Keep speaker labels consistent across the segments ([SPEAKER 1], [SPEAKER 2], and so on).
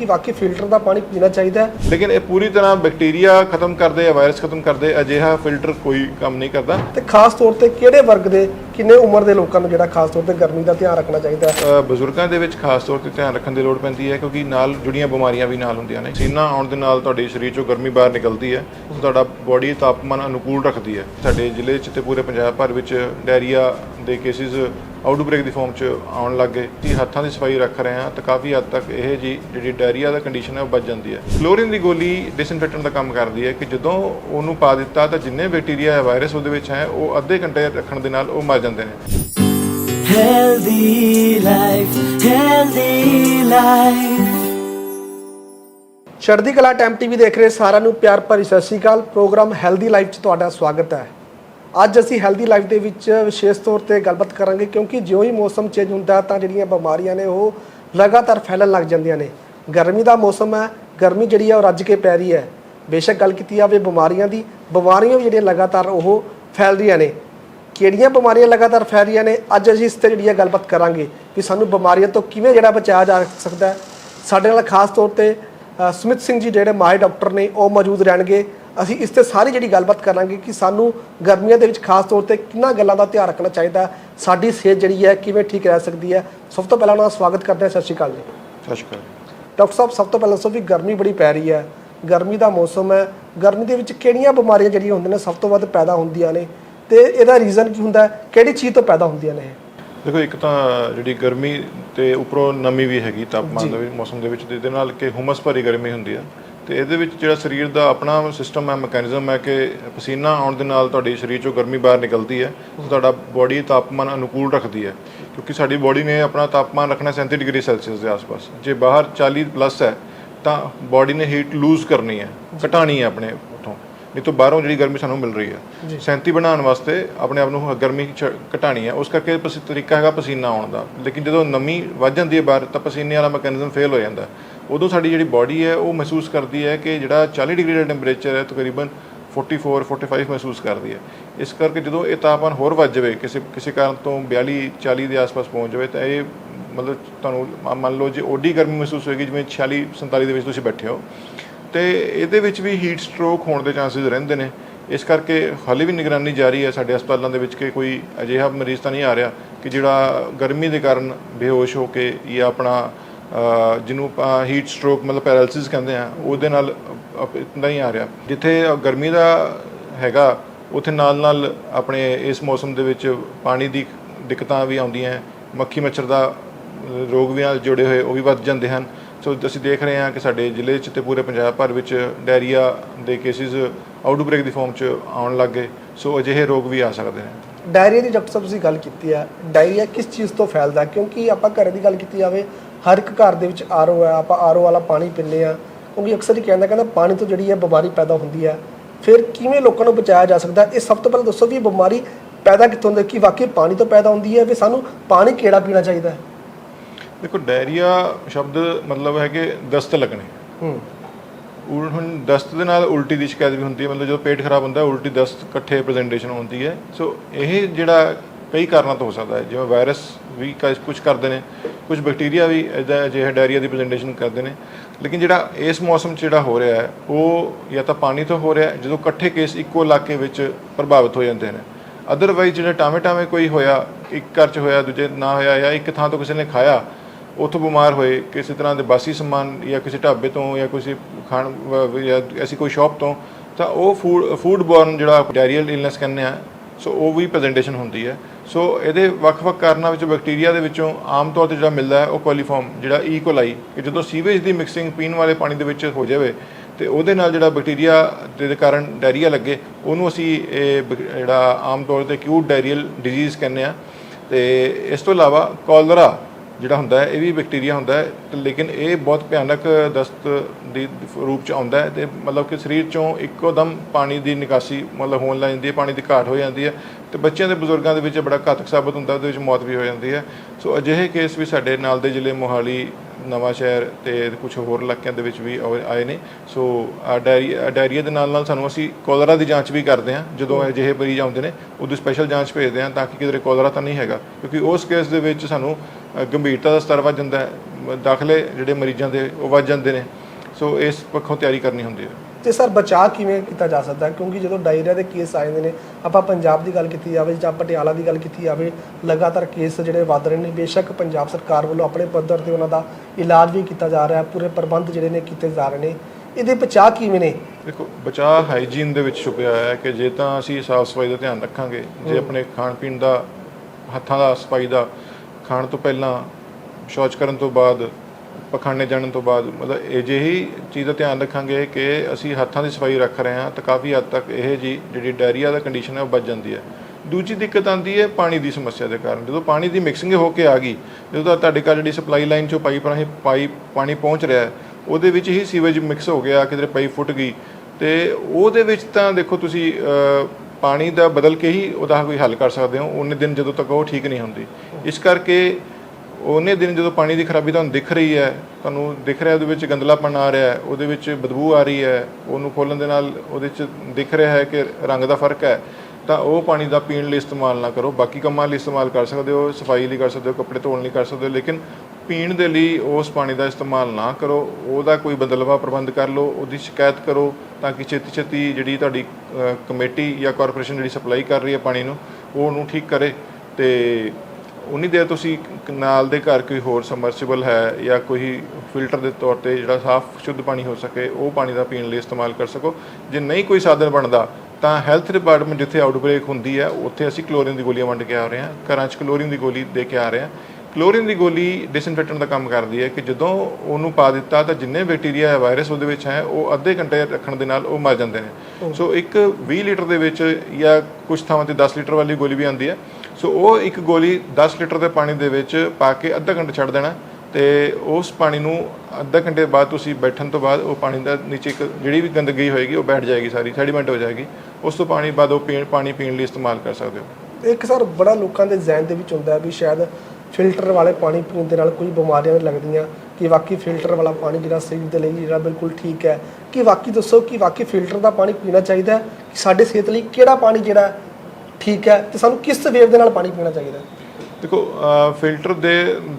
[SPEAKER 1] ਕਿ ਵਾਕਈ ਫਿਲਟਰ ਦਾ ਪਾਣੀ ਪੀਣਾ ਚਾਹੀਦਾ ਹੈ।
[SPEAKER 2] ਲੇਕਿਨ ਇਹ ਪੂਰੀ ਤਰ੍ਹਾਂ ਬੈਕਟੀਰੀਆ ਖਤਮ ਕਰਦੇ ਆ ਵਾਇਰਸ ਖਤਮ ਕਰਦੇ ਅਜਿਹਾ ਫਿਲਟਰ ਕੋਈ ਕੰਮ ਨਹੀਂ ਕਰਦਾ।
[SPEAKER 1] ਤੇ ਖਾਸ ਤੌਰ ਤੇ ਕਿਹੜੇ ਵਰਗ ਦੇ ਕਿੰਨੇ ਉਮਰ ਦੇ ਲੋਕਾਂ ਨੂੰ ਜਿਹੜਾ ਖਾਸ ਤੌਰ ਤੇ ਗਰਮੀ ਦਾ ਧਿਆਨ ਰੱਖਣਾ ਚਾਹੀਦਾ ਹੈ?
[SPEAKER 2] ਬਜ਼ੁਰਗਾਂ ਦੇ ਵਿੱਚ ਖਾਸ ਤੌਰ ਤੇ ਧਿਆਨ ਰੱਖਣ ਦੀ ਲੋੜ ਪੈਂਦੀ ਹੈ ਕਿਉਂਕਿ ਨਾਲ ਜੁੜੀਆਂ ਬਿਮਾਰੀਆਂ ਵੀ ਨਾਲ ਹੁੰਦੀਆਂ ਨੇ। ਸੀਨਾ ਆਉਣ ਦੇ ਨਾਲ ਤੁਹਾਡੇ ਸਰੀਰ ਚੋਂ ਗਰਮੀ ਬਾਹਰ ਨਿਕਲਦੀ ਹੈ ਤੁਹਾਡਾ ਬੋਡੀ ਤਾਪਮਾਨ ਅਨੁਕੂਲ ਰੱਖਦੀ ਹੈ। ਸਾਡੇ ਜ਼ਿਲ੍ਹੇ 'ਚ ਤੇ ਪੂਰੇ ਪੰਜਾਬ ਭਰ ਵਿੱਚ ਡਾਇਰੀਆ ਦੇ ਕੇਸਿਸ ਆਊਟਬ੍ਰੇਕ ਦੀ ਫਾਰਮ 'ਚ ਆਉਣ ਲੱਗੇ ਅਸੀਂ ਹੱਥਾਂ ਦੀ ਸਫ਼ਾਈ ਰੱਖ ਰਹੇ ਹਾਂ ਤਾਂ ਕਾਫੀ ਹੱਦ ਤੱਕ ਇਹ ਜੀ ਜਿਹੜੀ ਡਾਇਰੀਆ ਦਾ ਕੰਡੀਸ਼ਨ ਹੈ ਉਹ ਬਚ ਜਾਂਦੀ ਹੈ। ਕਲੋਰੀਨ ਦੀ ਗੋਲੀ ਡਿਸਇਨਫੈਕਟੈਂਟ ਦਾ ਕੰਮ ਕਰਦੀ ਹੈ ਕਿ ਜਦੋਂ ਉਹਨੂੰ ਪਾ ਦਿੱਤਾ ਤਾਂ ਜਿੰਨੇ ਬੈਕਟੀਰੀਆ ਹੈ ਵਾਇਰਸ ਉਹਦੇ ਵਿੱਚ ਹੈ ਉਹ ਅੱਧੇ ਘੰਟੇ ਰੱਖਣ ਦੇ ਨਾਲ ਉਹ ਮਰ ਜਾਂਦੇ ਨੇ।
[SPEAKER 3] Healthy life, healthy life.
[SPEAKER 1] ਚੜ੍ਹਦੀ ਕਲਾ ਟਾਈਮ ਟੀਵੀ ਦੇਖ ਰਹੇ ਸਾਰਿਆਂ ਨੂੰ ਪਿਆਰ ਭਰੀ ਸਤਿ ਸ਼੍ਰੀ ਅਕਾਲ। ਪ੍ਰੋਗਰਾਮ ਹੈਲਦੀ ਲਾਈਫ 'ਚ ਤੁਹਾਡਾ ਸਵਾਗਤ ਹੈ। ਅੱਜ ਅਸੀਂ ਹੈਲਦੀ ਲਾਈਫ ਦੇ ਵਿੱਚ ਵਿਸ਼ੇਸ਼ ਤੌਰ ਤੇ ਗੱਲਬਾਤ ਕਰਾਂਗੇ ਕਿਉਂਕਿ ਜਿਉਂ ਹੀ ਮੌਸਮ ਚੇਂਜ ਹੁੰਦਾ ਤਾਂ ਜਿਹੜੀਆਂ ਬਿਮਾਰੀਆਂ ਨੇ ਉਹ ਲਗਾਤਾਰ ਫੈਲਣ ਲੱਗ ਜਾਂਦੀਆਂ ਨੇ। ਗਰਮੀ ਦਾ ਮੌਸਮ ਹੈ, ਗਰਮੀ ਜਿਹੜੀ ਆ ਉਹ ਰੱਜ ਕੇ ਪੈ ਰਹੀ ਹੈ। ਬੇਸ਼ੱਕ ਗੱਲ ਕੀਤੀ ਜਾਵੇ ਬਿਮਾਰੀਆਂ ਦੀ, ਬਿਮਾਰੀਆਂ ਵੀ ਜਿਹੜੀਆਂ ਲਗਾਤਾਰ ਉਹ ਫੈਲ ਰਹੀਆਂ ਨੇ। ਕਿਹੜੀਆਂ ਬਿਮਾਰੀਆਂ ਲਗਾਤਾਰ ਫੈਲ ਰਹੀਆਂ ਨੇ, ਅੱਜ ਅਸੀਂ ਇਸ ਤੇ ਜਿਹੜੀ ਹੈ ਗੱਲਬਾਤ ਕਰਾਂਗੇ ਕਿ ਸਾਨੂੰ ਬਿਮਾਰੀਆਂ ਤੋਂ ਕਿਵੇਂ ਜਿਹੜਾ ਬਚਾਇਆ ਜਾ ਸਕਦਾ ਸਾਡੇ ਨਾਲ ਖਾਸ ਤੌਰ ਤੇ ਸੁਮਿਤ ਸਿੰਘ ਜੀ, ਜਿਹੜੇ ਮਾਹਿਰ ਡਾਕਟਰ ਨੇ, ਉਹ ਮੌਜੂਦ ਰਹਿਣਗੇ। ਅਸੀਂ ਇਸ ਤੇ ਸਾਰੀ ਜਿਹੜੀ ਗੱਲਬਾਤ ਕਰਾਂਗੇ ਕਿ ਸਾਨੂੰ ਗਰਮੀਆਂ ਦੇ ਵਿੱਚ ਖਾਸ ਤੌਰ ਤੇ ਕਿੰਨਾ ਗੱਲਾਂ ਦਾ ਧਿਆਨ ਰੱਖਣਾ ਚਾਹੀਦਾ ਸਾਡੀ ਸਿਹਤ ਜਿਹੜੀ ਹੈ ਕਿਵੇਂ ਠੀਕ ਰਹਿ ਸਕਦੀ ਹੈ। ਸਭ ਤੋਂ ਪਹਿਲਾਂ ਉਹਨਾਂ ਦਾ ਸਵਾਗਤ ਕਰਦੇ ਹਾਂ। ਸਤਿ ਸ਼੍ਰੀ ਅਕਾਲ ਜੀ।
[SPEAKER 2] ਸਤਿ ਸ਼੍ਰੀ ਅਕਾਲ
[SPEAKER 1] ਡਾਕਟਰ ਸਾਹਿਬ ਸਭ ਤੋਂ ਪਹਿਲਾਂ ਦੱਸੋ ਵੀ ਗਰਮੀ ਬੜੀ ਪੈ ਰਹੀ ਹੈ। ਗਰਮੀ ਦਾ ਮੌਸਮ ਹੈ। ਗਰਮੀ ਦੇ ਵਿੱਚ ਕਿਹੜੀਆਂ ਬਿਮਾਰੀਆਂ ਜਿਹੜੀਆਂ ਹੁੰਦੀਆਂ ਨੇ ਸਭ ਤੋਂ ਵੱਧ ਪੈਦਾ ਹੁੰਦੀਆਂ ਨੇ ਤੇ ਇਹਦਾ ਰੀਜ਼ਨ ਕੀ ਹੁੰਦਾ ਕਿਹੜੀ ਚੀਜ਼ ਤੋਂ ਪੈਦਾ ਹੁੰਦੀਆਂ ਨੇ
[SPEAKER 2] ਦੇਖੋ ਇੱਕ ਤਾਂ ਜਿਹੜੀ ਗਰਮੀ ਤੇ ਉੱਪਰੋਂ ਨਮੀ ਵੀ ਹੈਗੀ ਤਾਪਮਾਨ ਦੇ ਵਿੱਚ ਮੌਸਮ ਦੇ ਵਿੱਚ ਤੇ ਇਹਦੇ ਨਾਲ ਕਿ ਹੁਮਸ ਭਰੀ ਗਰਮੀ ਹੁੰਦੀ ਆ। ਤੇ ਇਹਦੇ ਵਿੱਚ ਜਿਹੜਾ ਸਰੀਰ ਦਾ ਆਪਣਾ ਸਿਸਟਮ ਹੈ ਮੈਕੈਨਿਜ਼ਮ ਹੈ ਕਿ ਪਸੀਨਾ ਆਉਣ ਦੇ ਨਾਲ ਤੁਹਾਡੀ ਸਰੀਰ ਚੋਂ ਗਰਮੀ ਬਾਹਰ ਨਿਕਲਦੀ ਹੈ ਤੁਹਾਡਾ ਬੋਡੀ ਤਾਪਮਾਨ ਅਨੁਕੂਲ ਰੱਖਦੀ ਹੈ ਕਿਉਂਕਿ ਸਾਡੀ ਬੋਡੀ ਨੇ ਆਪਣਾ ਤਾਪਮਾਨ ਰੱਖਣਾ 37 ਡਿਗਰੀ ਸੈਲਸੀਅਸ ਦੇ ਆਸ-ਪਾਸ। ਜੇ ਬਾਹਰ 40 ਪਲੱਸ ਹੈ, ਤਾਂ ਬੋਡੀ ਨੇ ਹੀਟ ਲੂਜ਼ ਕਰਨੀ ਹੈ ਘਟਾਣੀ ਹੈ ਆਪਣੇ ਨਹੀਂ ਤਾਂ ਬਾਹਰੋਂ ਜਿਹੜੀ ਗਰਮੀ ਸਾਨੂੰ ਮਿਲ ਰਹੀ ਹੈ। 37 ਬਣਾਉਣ ਵਾਸਤੇ ਆਪਣੇ ਆਪ ਨੂੰ ਗਰਮੀ ਘਟਾਣੀ ਹੈ। ਉਸ ਕਰਕੇ ਪਸ ਤਰੀਕਾ ਹੈਗਾ ਪਸੀਨਾ ਆਉਣ ਦਾ। ਲੇਕਿਨ ਜਦੋਂ ਨਮੀ ਵੱਧ ਜਾਂਦੀ ਹੈ ਬਾਹਰ ਤਾਂ ਪਸੀਨੇ ਵਾਲਾ ਮੈਕੈਨਿਜ਼ਮ ਫੇਲ ਹੋ ਜਾਂਦਾ। ਉਦੋਂ ਸਾਡੀ ਜਿਹੜੀ ਬਾਡੀ ਹੈ ਉਹ ਮਹਿਸੂਸ ਕਰਦੀ ਹੈ ਕਿ ਜਿਹੜਾ 40 ਡਿਗਰੀ ਦਾ ਟੈਂਪਰੇਚਰ ਹੈ ਤਕਰੀਬਨ 44 45 ਮਹਿਸੂਸ ਕਰਦੀ ਹੈ। ਇਸ ਕਰਕੇ ਜਦੋਂ ਇਹ ਤਾਪਮਾਨ ਹੋਰ ਵੱਧ ਜਾਵੇ ਕਿਸੇ ਕਿਸੇ ਕਾਰਨ ਤੋਂ 42 40 ਦੇ ਆਸ-ਪਾਸ ਪਹੁੰਚ ਜਾਵੇ ਤਾਂ ਇਹ ਮਤਲਬ ਤੁਹਾਨੂੰ ਮੰਨ ਲਓ ਜੇ ਓਡੀ ਗਰਮੀ ਮਹਿਸੂਸ ਹੋਏਗੀ ਜਿਵੇਂ 46 47 ਦੇ ਵਿੱਚ ਤੁਸੀਂ ਬੈਠੇ ਹੋ ਤੇ ਇਹਦੇ ਵਿੱਚ ਵੀ ਹੀਟ ਸਟ੍ਰੋਕ ਹੋਣ ਦੇ ਚਾਂਸਸ ਰਹਿੰਦੇ ਨੇ। ਇਸ ਕਰਕੇ ਹਾਲੇ ਵੀ ਨਿਗਰਾਨੀ ਜਾਰੀ ਹੈ ਸਾਡੇ ਹਸਪਤਾਲਾਂ ਦੇ ਵਿੱਚ ਕਿ ਕੋਈ ਅਜਿਹਾ ਮਰੀਜ਼ ਤਾਂ ਨਹੀਂ ਆ ਰਿਹਾ ਕਿ ਜਿਹੜਾ ਗਰਮੀ ਦੇ ਕਾਰਨ ਬੇਹੋਸ਼ ਹੋ ਕੇ ਜਾਂ ਆਪਣਾ ਜਿਹਨੂੰ ਆਪਾਂ ਹੀਟ ਸਟ੍ਰੋਕ ਮਤਲਬ ਪੈਰਾਲਿਸਿਸ ਕਹਿੰਦੇ ਆ ਉਹਦੇ ਨਾਲ ਇਤਨਾ ਹੀ ਆ ਰਿਹਾ। ਜਿੱਥੇ ਗਰਮੀ ਦਾ ਹੈਗਾ, ਉੱਥੇ ਨਾਲ ਨਾਲ ਆਪਣੇ ਇਸ ਮੌਸਮ ਦੇ ਵਿੱਚ ਪਾਣੀ ਦੀ ਦਿੱਕਤਾਂ ਵੀ ਆਉਂਦੀਆਂ ਮੱਖੀ ਮੱਛਰ ਦਾ ਰੋਗ ਵੀ ਨਾਲ ਜੁੜੇ ਹੋਏ ਉਹ ਵੀ ਵੱਧ ਜਾਂਦੇ ਹਨ। ਸੋ ਅਸੀਂ ਦੇਖ ਰਹੇ ਹਾਂ ਕਿ ਸਾਡੇ ਜ਼ਿਲ੍ਹੇ 'ਚ ਤੇ ਪੂਰੇ ਪੰਜਾਬ ਭਰ ਵਿੱਚ ਡਾਇਰੀਆ ਦੇ ਕੇਸਿਸ ਆਊਟਬ੍ਰੇਕ ਦੀ ਫਾਰਮ 'ਚ ਆਉਣ ਲੱਗ ਗਏ। ਸੋ ਅਜਿਹੇ ਰੋਗ ਵੀ ਆ ਸਕਦੇ ਨੇ।
[SPEAKER 1] ਡਾਇਰੀਆ ਦੀ ਡਾਕਟਰ ਸਾਹਿਬ, ਤੁਸੀਂ ਗੱਲ ਕੀਤੀ ਹੈ ਡਾਇਰੀਆ ਕਿਸ ਚੀਜ਼ ਤੋਂ ਫੈਲਦਾ? ਕਿਉਂਕਿ ਆਪਾਂ ਘਰ ਦੀ ਗੱਲ ਕੀਤੀ ਜਾਵੇ, ਹਰ ਇੱਕ ਘਰ ਦੇ ਵਿੱਚ ਆਰਓ ਹੈ ਆਪਾਂ ਆਰਓ ਵਾਲਾ ਪਾਣੀ ਪੀਂਦੇ ਆ ਕਿਉਂਕਿ ਅਕਸਰ ਹੀ ਕਹਿੰਦਾ ਕਹਿੰਦਾ ਪਾਣੀ ਤੋਂ ਜਿਹੜੀ ਹੈ ਬਿਮਾਰੀ ਪੈਦਾ ਹੁੰਦੀ ਹੈ ਫਿਰ ਕਿਵੇਂ ਲੋਕਾਂ ਨੂੰ ਬਚਾਇਆ ਜਾ ਸਕਦਾ? ਇਹ ਸਭ ਤੋਂ ਪਹਿਲਾਂ ਦੱਸੋ ਵੀ ਇਹ ਬਿਮਾਰੀ ਪੈਦਾ ਕਿੱਥੋਂ ਹੁੰਦੀ ਹੈ ਕਿ ਵਾਕਈ ਪਾਣੀ ਤੋਂ ਪੈਦਾ ਹੁੰਦੀ ਹੈ ਵੀ ਸਾਨੂੰ ਪਾਣੀ ਕਿਹੜਾ ਪੀਣਾ ਚਾਹੀਦਾ? ਹੈ
[SPEAKER 2] ਦੇਖੋ ਡਾਇਰੀਆ ਸ਼ਬਦ ਮਤਲਬ ਹੈ ਕਿ ਦਸਤ ਲੱਗਣੇ।
[SPEAKER 1] ਹੂੰ।
[SPEAKER 2] ਹੁਣ ਦਸਤ ਦੇ ਨਾਲ ਉਲਟੀ ਦੀ ਸ਼ਿਕਾਇਤ ਵੀ ਹੁੰਦੀ ਹੈ ਮਤਲਬ ਜਦੋਂ ਪੇਟ ਖਰਾਬ ਹੁੰਦਾ ਉਲਟੀ ਦਸਤ ਇਕੱਠੇ ਪ੍ਰੈਜੈਂਟੇਸ਼ਨ ਹੁੰਦੀ ਹੈ। ਸੋ ਇਹ ਜਿਹੜਾ ਕਈ ਕਾਰਨਾਂ ਤੋਂ ਹੋ ਸਕਦਾ ਹੈ ਜਿਵੇਂ ਵਾਇਰਸ ਵੀ ਕੁਝ ਕਰਦੇ ਨੇ ਕੁਝ ਬੈਕਟੀਰੀਆ ਵੀ ਇਹਦਾ ਅਜਿਹੇ ਡਾਇਰੀਆ ਦੀ ਪ੍ਰੈਜੈਂਟੇਸ਼ਨ ਕਰਦੇ ਨੇ। ਲੇਕਿਨ ਜਿਹੜਾ ਇਸ ਮੌਸਮ 'ਚ ਜਿਹੜਾ ਹੋ ਰਿਹਾ ਹੈ ਉਹ ਜਾਂ ਤਾਂ ਪਾਣੀ ਤੋਂ ਹੋ ਰਿਹਾ ਜਦੋਂ ਇਕੱਠੇ ਕੇਸ ਇੱਕੋ ਇਲਾਕੇ ਵਿੱਚ ਪ੍ਰਭਾਵਿਤ ਹੋ ਜਾਂਦੇ ਨੇ। ਅਦਰਵਾਈਜ਼ ਜਿਹੜੇ ਟਾਵੇਂ ਟਾਵੇਂ ਕੋਈ ਹੋਇਆ ਇੱਕ ਘਰ 'ਚ ਹੋਇਆ ਦੂਜੇ ਨਾ ਹੋਇਆ ਜਾਂ ਇੱਕ ਥਾਂ ਤੋਂ ਕਿਸੇ ਨੇ ਖਾਇਆ ਉੱਥੋਂ ਬਿਮਾਰ ਹੋਏ, ਕਿਸੇ ਤਰ੍ਹਾਂ ਦੇ ਬਾਸੀ ਸਮਾਨ ਜਾਂ ਕਿਸੇ ਢਾਬੇ ਤੋਂ ਜਾਂ ਕਿਸੇ ਖਾਣ, ਜਾਂ ਐਸੀ ਕੋਈ ਸ਼ਾਪ ਤੋਂ, ਤਾਂ ਉਹ ਫੂਡ ਫੂਡ ਬੋਰਨ ਜਿਹੜਾ ਡਾਇਰੀਅਲ ਇਲਨੈਸ ਕਹਿੰਦੇ ਆ ਸੋ ਉਹ ਵੀ ਪ੍ਰੈਜੈਂਟੇਸ਼ਨ ਹੁੰਦੀ ਹੈ। ਸੋ ਇਹਦੇ ਵੱਖ-ਵੱਖ ਕਾਰਨਾਂ ਵਿੱਚੋਂ ਬੈਕਟੀਰੀਆ ਦੇ ਵਿੱਚੋਂ ਆਮ ਤੌਰ ਤੇ ਜਿਹੜਾ ਮਿਲਦਾ ਹੈ, ਉਹ ਕੋਲੀਫਾਰਮ ਜਿਹੜਾ e. ਈ ਕੋਲਾਈ ਕਿ ਜਦੋਂ ਸੀਵੇਜ ਦੀ ਮਿਕਸਿੰਗ ਪੀਣ ਵਾਲੇ ਪਾਣੀ ਦੇ ਵਿੱਚ ਹੋ ਜਾਵੇ, ਤੇ ਉਹਦੇ ਨਾਲ ਜਿਹੜਾ ਬੈਕਟੀਰੀਆ ਦੇ ਕਾਰਨ ਡਾਇਰੀਆ ਲੱਗੇ, ਉਹਨੂੰ ਅਸੀਂ ਇਹ ਬਕ- ਜਿਹੜਾ ਆਮ ਤੌਰ ਤੇ ਕਿਊਟ ਡਾਇਰੀਅਲ ਡਿਜ਼ੀਜ਼ ਕਹਿੰਦੇ ਆ ਤੇ ਇਸ ਤੋਂ ਇਲਾਵਾ ਕੋਲਰਾ ਜਿਹੜਾ ਹੁੰਦਾ ਹੈ ਇਹ ਵੀ ਬੈਕਟੀਰੀਆ ਹੁੰਦਾ ਹੈ ਤੇ ਲੇਕਿਨ ਇਹ ਬਹੁਤ ਭਿਆਨਕ ਦਸਤ ਦੀ ਰੂਪ ਚ ਆਉਂਦਾ ਹੈ ਤੇ ਮਤਲਬ ਕਿ ਸਰੀਰ ਚੋਂ ਇੱਕੋ ਦਮ ਪਾਣੀ ਦੀ ਨਿਕਾਸੀ ਮਤਲਬ ਹੋਣ ਲੱਗ ਜਾਂਦੀ ਹੈ ਪਾਣੀ ਦੀ ਘਾਟ ਹੋ ਜਾਂਦੀ ਹੈ ਤੇ ਬੱਚਿਆਂ ਦੇ ਬਜ਼ੁਰਗਾਂ ਦੇ ਵਿੱਚ ਬੜਾ ਘਾਤਕ ਸਾਬਤ ਹੁੰਦਾ ਉਹਦੇ ਵਿੱਚ ਮੌਤ ਵੀ ਹੋ ਜਾਂਦੀ ਹੈ। ਸੋ ਅਜਿਹੇ ਕੇਸ ਵੀ ਸਾਡੇ ਨਾਲ ਦੇ ਜ਼ਿਲ੍ਹੇ ਮੋਹਾਲੀ ਨਵਾਂ ਸ਼ਹਿਰ ਤੇ ਕੁਝ ਹੋਰ ਇਲਾਕਿਆਂ ਦੇ ਵਿੱਚ ਵੀ ਆਏ- ਨੇ। ਸੋ ਡਾਇਰੀਆ ਡਾਇਰੀਆ ਦੇ ਨਾਲ ਨਾਲ ਸਾਨੂੰ ਅਸੀਂ ਕੋਲਰਾ ਦੀ ਜਾਂਚ ਵੀ ਕਰਦੇ ਹਾਂ ਜਦੋਂ ਅਜਿਹੇ ਮਰੀਜ਼ ਆਉਂਦੇ ਨੇ ਉਦੋਂ ਸਪੈਸ਼ਲ ਜਾਂਚ ਭੇਜਦੇ ਹਾਂ ਤਾਂ ਕਿ ਕਿਧਰੇ ਕੋਲਰਾ ਤਾਂ ਨਹੀਂ ਹੈਗਾ ਕਿਉਂਕਿ ਉਸ ਕੇਸ ਦੇ ਵਿੱਚ ਸਾਨੂੰ ਗੰਭੀਰਤਾ ਦਾ ਸਤਰ ਵੱਧ ਜਾਂਦਾ ਹੈ। ਦਾਖਲੇ ਜਿਹੜੇ ਮਰੀਜ਼ਾਂ ਦੇ ਉਹ ਵੱਧ ਜਾਂਦੇ ਨੇ। ਸੋ ਇਸ ਪੱਖੋਂ ਤਿਆਰੀ ਕਰਨੀ ਹੁੰਦੀ ਹੈ।
[SPEAKER 1] ਤੇ ਸਰ ਬਚਾਅ ਕਿਵੇਂ ਕੀਤਾ ਜਾ ਸਕਦਾ ਹੈ? ਕਿਉਂਕਿ ਜਦੋਂ ਡਾਇਰੀਆ ਦੇ ਕੇਸ ਆ ਜਾਂਦੇ ਨੇ ਆਪਾਂ ਪੰਜਾਬ ਦੀ ਗੱਲ ਕੀਤੀ ਜਾਵੇ ਜਾਂ ਪਟਿਆਲਾ ਦੀ ਗੱਲ ਕੀਤੀ ਜਾਵੇ ਲਗਾਤਾਰ ਕੇਸ ਜਿਹੜੇ ਵੱਧ ਰਹੇ ਨੇ ਬੇਸ਼ੱਕ ਪੰਜਾਬ ਸਰਕਾਰ ਵੱਲੋਂ ਆਪਣੇ ਪੱਧਰ ਤੇ ਉਹਨਾਂ ਦਾ ਇਲਾਜ ਵੀ ਕੀਤਾ ਜਾ ਰਿਹਾ ਪੂਰੇ ਪ੍ਰਬੰਧ ਜਿਹੜੇ ਨੇ ਕੀਤੇ ਜਾ ਰਹੇ ਨੇ। ਇਹਦੇ ਬਚਾਅ ਕਿਵੇਂ ਨੇ?
[SPEAKER 2] ਦੇਖੋ ਬਚਾਅ ਹਾਈਜੀਨ ਦੇ ਵਿੱਚ ਛੁਪਿਆ ਹੈ ਕਿ ਜੇ ਤਾਂ ਅਸੀਂ ਸਾਫ਼ ਸਫ਼ਾਈ ਦਾ ਧਿਆਨ ਰੱਖਾਂਗੇ ਜੇ ਆਪਣੇ ਖਾਣ ਪੀਣ ਦਾ ਹੱਥਾਂ ਦਾ ਸਫ਼ਾਈ ਦਾ ਖਾਣ ਤੋਂ ਪਹਿਲਾਂ, ਸ਼ੌਚ ਕਰਨ ਤੋਂ ਬਾਅਦ, ਪਖਾਨੇ ਜਾਣ ਤੋਂ ਬਾਅਦ, ਮਤਲਬ ਇਹ ਜਿਹੀ ਚੀਜ਼ ਦਾ ਧਿਆਨ ਰੱਖਾਂਗੇ ਕਿ ਅਸੀਂ ਹੱਥਾਂ ਦੀ ਸਫ਼ਾਈ ਰੱਖ ਰਹੇ ਹਾਂ ਤਾਂ ਕਾਫੀ ਹੱਦ ਤੱਕ ਇਹ ਜੀ ਜਿਹੜੀ ਡਾਇਰੀਆ ਦਾ ਕੰਡੀਸ਼ਨ ਹੈ ਉਹ ਬਚ ਜਾਂਦੀ ਹੈ। ਦੂਜੀ ਦਿੱਕਤ ਆਉਂਦੀ ਹੈ ਪਾਣੀ ਦੀ ਸਮੱਸਿਆ ਦੇ ਕਾਰਨ। ਜਦੋਂ ਪਾਣੀ ਦੀ ਮਿਕਸਿੰਗ ਹੋ ਕੇ ਆ ਗਈ, ਜਦੋਂ ਤਾਂ ਤੁਹਾਡੇ ਘਰ ਜਿਹੜੀ ਸਪਲਾਈ ਲਾਈਨ ਚੋਂ ਪਾਈਪ ਰਾਹੀਂ ਪਾਈਪ ਪਾਣੀ ਪਹੁੰਚ ਰਿਹਾ ਹੈ, ਉਹਦੇ ਵਿੱਚ ਹੀ ਸੀਵੇਜ ਮਿਕਸ ਹੋ ਗਿਆ, ਕਿਧਰੇ ਪਾਈਪ ਫੁੱਟ ਗਈ, ਤੇ ਉਹਦੇ ਵਿੱਚ ਤਾਂ ਦੇਖੋ ਤੁਸੀਂ ਪਾਣੀ ਦਾ ਬਦਲ ਕੇ ਹੀ ਉਹਦਾ ਕੋਈ ਹੱਲ ਕਰ ਸਕਦੇ ਹੋ। ਉਹਨੇ ਦਿਨ ਜਦੋਂ ਤੱਕ ਉਹ ਠੀਕ ਨਹੀਂ ਹੁੰਦੀ। ਇਸ ਕਰਕੇ ਉਹਨੇ ਦਿਨ ਜਦੋਂ ਪਾਣੀ ਦੀ ਖਰਾਬੀ ਤੁਹਾਨੂੰ ਦਿਖ ਰਹੀ ਹੈ, ਤੁਹਾਨੂੰ ਦਿਖ ਰਿਹਾ ਉਹਦੇ ਵਿੱਚ ਗੰਦਲਾਪਣ ਆ ਰਿਹਾ ਹੈ, ਉਹਦੇ ਵਿੱਚ ਬਦਬੂ ਆ ਰਹੀ ਹੈ, ਉਹਨੂੰ ਖੋਲਣ ਦੇ ਨਾਲ ਉਹਦੇ ਵਿੱਚ ਦਿਖ ਰਿਹਾ ਹੈ ਕਿ ਰੰਗ ਦਾ ਫ਼ਰਕ ਹੈ, ਤਾਂ ਉਹ ਪਾਣੀ ਦਾ ਪੀਣ ਲਈ ਇਸਤੇਮਾਲ ਨਾ ਕਰੋ। ਬਾਕੀ ਕੰਮਾਂ ਲਈ ਇਸਤੇਮਾਲ ਕਰ ਸਕਦੇ ਹੋ, ਸਫ਼ਾਈ ਲਈ ਕਰ ਸਕਦੇ ਹੋ, ਕੱਪੜੇ ਧੋਣ ਲਈ ਕਰ ਸਕਦੇ ਹੋ, ਲੇਕਿਨ ਪੀਣ ਦੇ ਲਈ ਉਸ ਪਾਣੀ ਦਾ ਇਸਤੇਮਾਲ ਨਾ ਕਰੋ। ਉਹਦਾ ਕੋਈ ਬਦਲਵਾ ਪ੍ਰਬੰਧ ਕਰ ਲਓ, ਉਹਦੀ ਸ਼ਿਕਾਇਤ ਕਰੋ ਤਾਂ ਕਿ ਛੇਤੀ ਛੇਤੀ ਜਿਹੜੀ ਤੁਹਾਡੀ ਕਮੇਟੀ ਜਾਂ ਕਾਰਪੋਰੇਸ਼ਨ ਜਿਹੜੀ ਸਪਲਾਈ ਕਰ ਰਹੀ ਹੈ ਪਾਣੀ ਨੂੰ, ਉਹ ਉਹਨੂੰ ਠੀਕ ਕਰੇ ਤੇ ਉਨੀ ਦੇਰ ਤੁਸੀਂ ਨਾਲ ਦੇ ਘਰ ਕੋਈ ਹੋਰ ਸਮਰਸੀਬਲ ਹੈ ਜਾਂ ਕੋਈ ਫਿਲਟਰ ਦੇ ਤੌਰ ਤੇ ਜਿਹੜਾ ਸਾਫ਼ ਸ਼ੁੱਧ ਪਾਣੀ ਹੋ ਸਕੇ ਉਹ ਪਾਣੀ ਦਾ ਪੀਣ ਲਈ ਇਸਤੇਮਾਲ ਕਰ ਸਕੋ। ਜੇ ਨਹੀਂ ਕੋਈ ਸਾਧਨ ਬਣਦਾ ਤਾਂ ਹੈਲਥ ਡਿਪਾਰਟਮੈਂਟ ਜਿੱਥੇ ਆਊਟਬ੍ਰੇਕ ਹੁੰਦੀ ਹੈ ਉੱਥੇ ਅਸੀਂ ਕਲੋਰੀਨ ਦੀ ਗੋਲੀਆਂ ਵੰਡ ਕੇ ਆ ਰਹੇ ਹਾਂ। ਘਰਾਂ 'ਚ ਕਲੋਰੀਨ ਦੀ ਗੋਲੀ ਦੇ ਕੇ ਆ ਰਹੇ ਹਾਂ। ਕਲੋਰੀਨ ਦੀ ਗੋਲੀ ਡਿਸਇਨਫੈਕਟੈਂਟ ਦਾ ਕੰਮ ਕਰਦੀ ਹੈ ਕਿ ਜਦੋਂ ਉਹਨੂੰ ਪਾ ਦਿੱਤਾ ਤਾਂ ਜਿੰਨੇ ਬੈਕਟੀਰੀਆ ਹੈ ਵਾਇਰਸ ਉਹਦੇ ਵਿੱਚ ਹੈ ਉਹ ਅੱਧੇ ਘੰਟੇ ਰੱਖਣ ਦੇ ਨਾਲ ਉਹ ਮਰ ਜਾਂਦੇ ਨੇ। ਸੋ ਇੱਕ 20 ਲੀਟਰ ਦੇ ਵਿੱਚ ਜਾਂ ਕੁਝ ਥਾਵਾਂ ਤੇ 10 ਲੀਟਰ ਵਾਲੀ ਗੋਲੀ ਵੀ ਆਉਂਦੀ ਹੈ। ਸੋ ਉਹ ਇੱਕ ਗੋਲੀ 10 ਲੀਟਰ ਦੇ ਪਾਣੀ ਦੇ ਵਿੱਚ ਪਾ ਕੇ ਅੱਧਾ ਘੰਟਾ ਛੱਡ ਦੇਣਾ ਤੇ ਉਸ ਪਾਣੀ ਨੂੰ ਅੱਧਾ ਘੰਟੇ ਬਾਅਦ ਤੁਸੀਂ ਬੈਠਣ ਤੋਂ ਬਾਅਦ ਉਹ ਪਾਣੀ ਦਾ ਨੀਚੇ ਇੱਕ ਜਿਹੜੀ ਵੀ ਗੰਦਗੀ ਹੋਏਗੀ ਉਹ ਬੈਠ ਜਾਏਗੀ ਸਾਰੀ, ਸੈਡੀਮੈਂਟ ਹੋ ਜਾਏਗੀ। ਉਸ ਤੋਂ ਪਾਣੀ ਬਾਅਦ ਉਹ ਪੀਣ, ਪਾਣੀ ਪੀਣ ਲਈ ਇਸਤੇਮਾਲ ਕਰ ਸਕਦੇ ਹੋ।
[SPEAKER 1] ਇੱਕ ਸਰ, ਬੜਾ ਲੋਕਾਂ ਦੇ ਜ਼ਿਹਨ ਦੇ ਵਿੱਚ ਹੁੰਦਾ ਵੀ ਸ਼ਾਇਦ ਫਿਲਟਰ ਵਾਲੇ ਪਾਣੀ ਪੀਣ ਦੇ ਨਾਲ ਕੋਈ ਬਿਮਾਰੀਆਂ ਨਹੀਂ ਲੱਗਦੀਆਂ ਕਿ ਵਾਕਈ ਫਿਲਟਰ ਵਾਲਾ ਪਾਣੀ ਜਿਹੜਾ ਸਰੀਰ ਦੇ ਲਈ ਜਿਹੜਾ ਬਿਲਕੁਲ ਠੀਕ ਹੈ। ਕਿ ਵਾਕਈ ਦੱਸੋ ਕਿ ਵਾਕਈ ਫਿਲਟਰ ਦਾ ਪਾਣੀ ਪੀਣਾ ਚਾਹੀਦਾ ਹੈ? ਕਿ ਸਾਡੇ ਸਿਹਤ ਲਈ ਕਿਹੜਾ ਪਾਣੀ ਜਿਹੜਾ ਠੀਕ ਹੈ ਤੇ ਸਾਨੂੰ ਕਿਸ ਵੇਵ ਦੇ ਨਾਲ ਪਾਣੀ ਪੀਣਾ ਚਾਹੀਦਾ
[SPEAKER 2] ਦੇਖੋ ਫਿਲਟਰ ਦੇ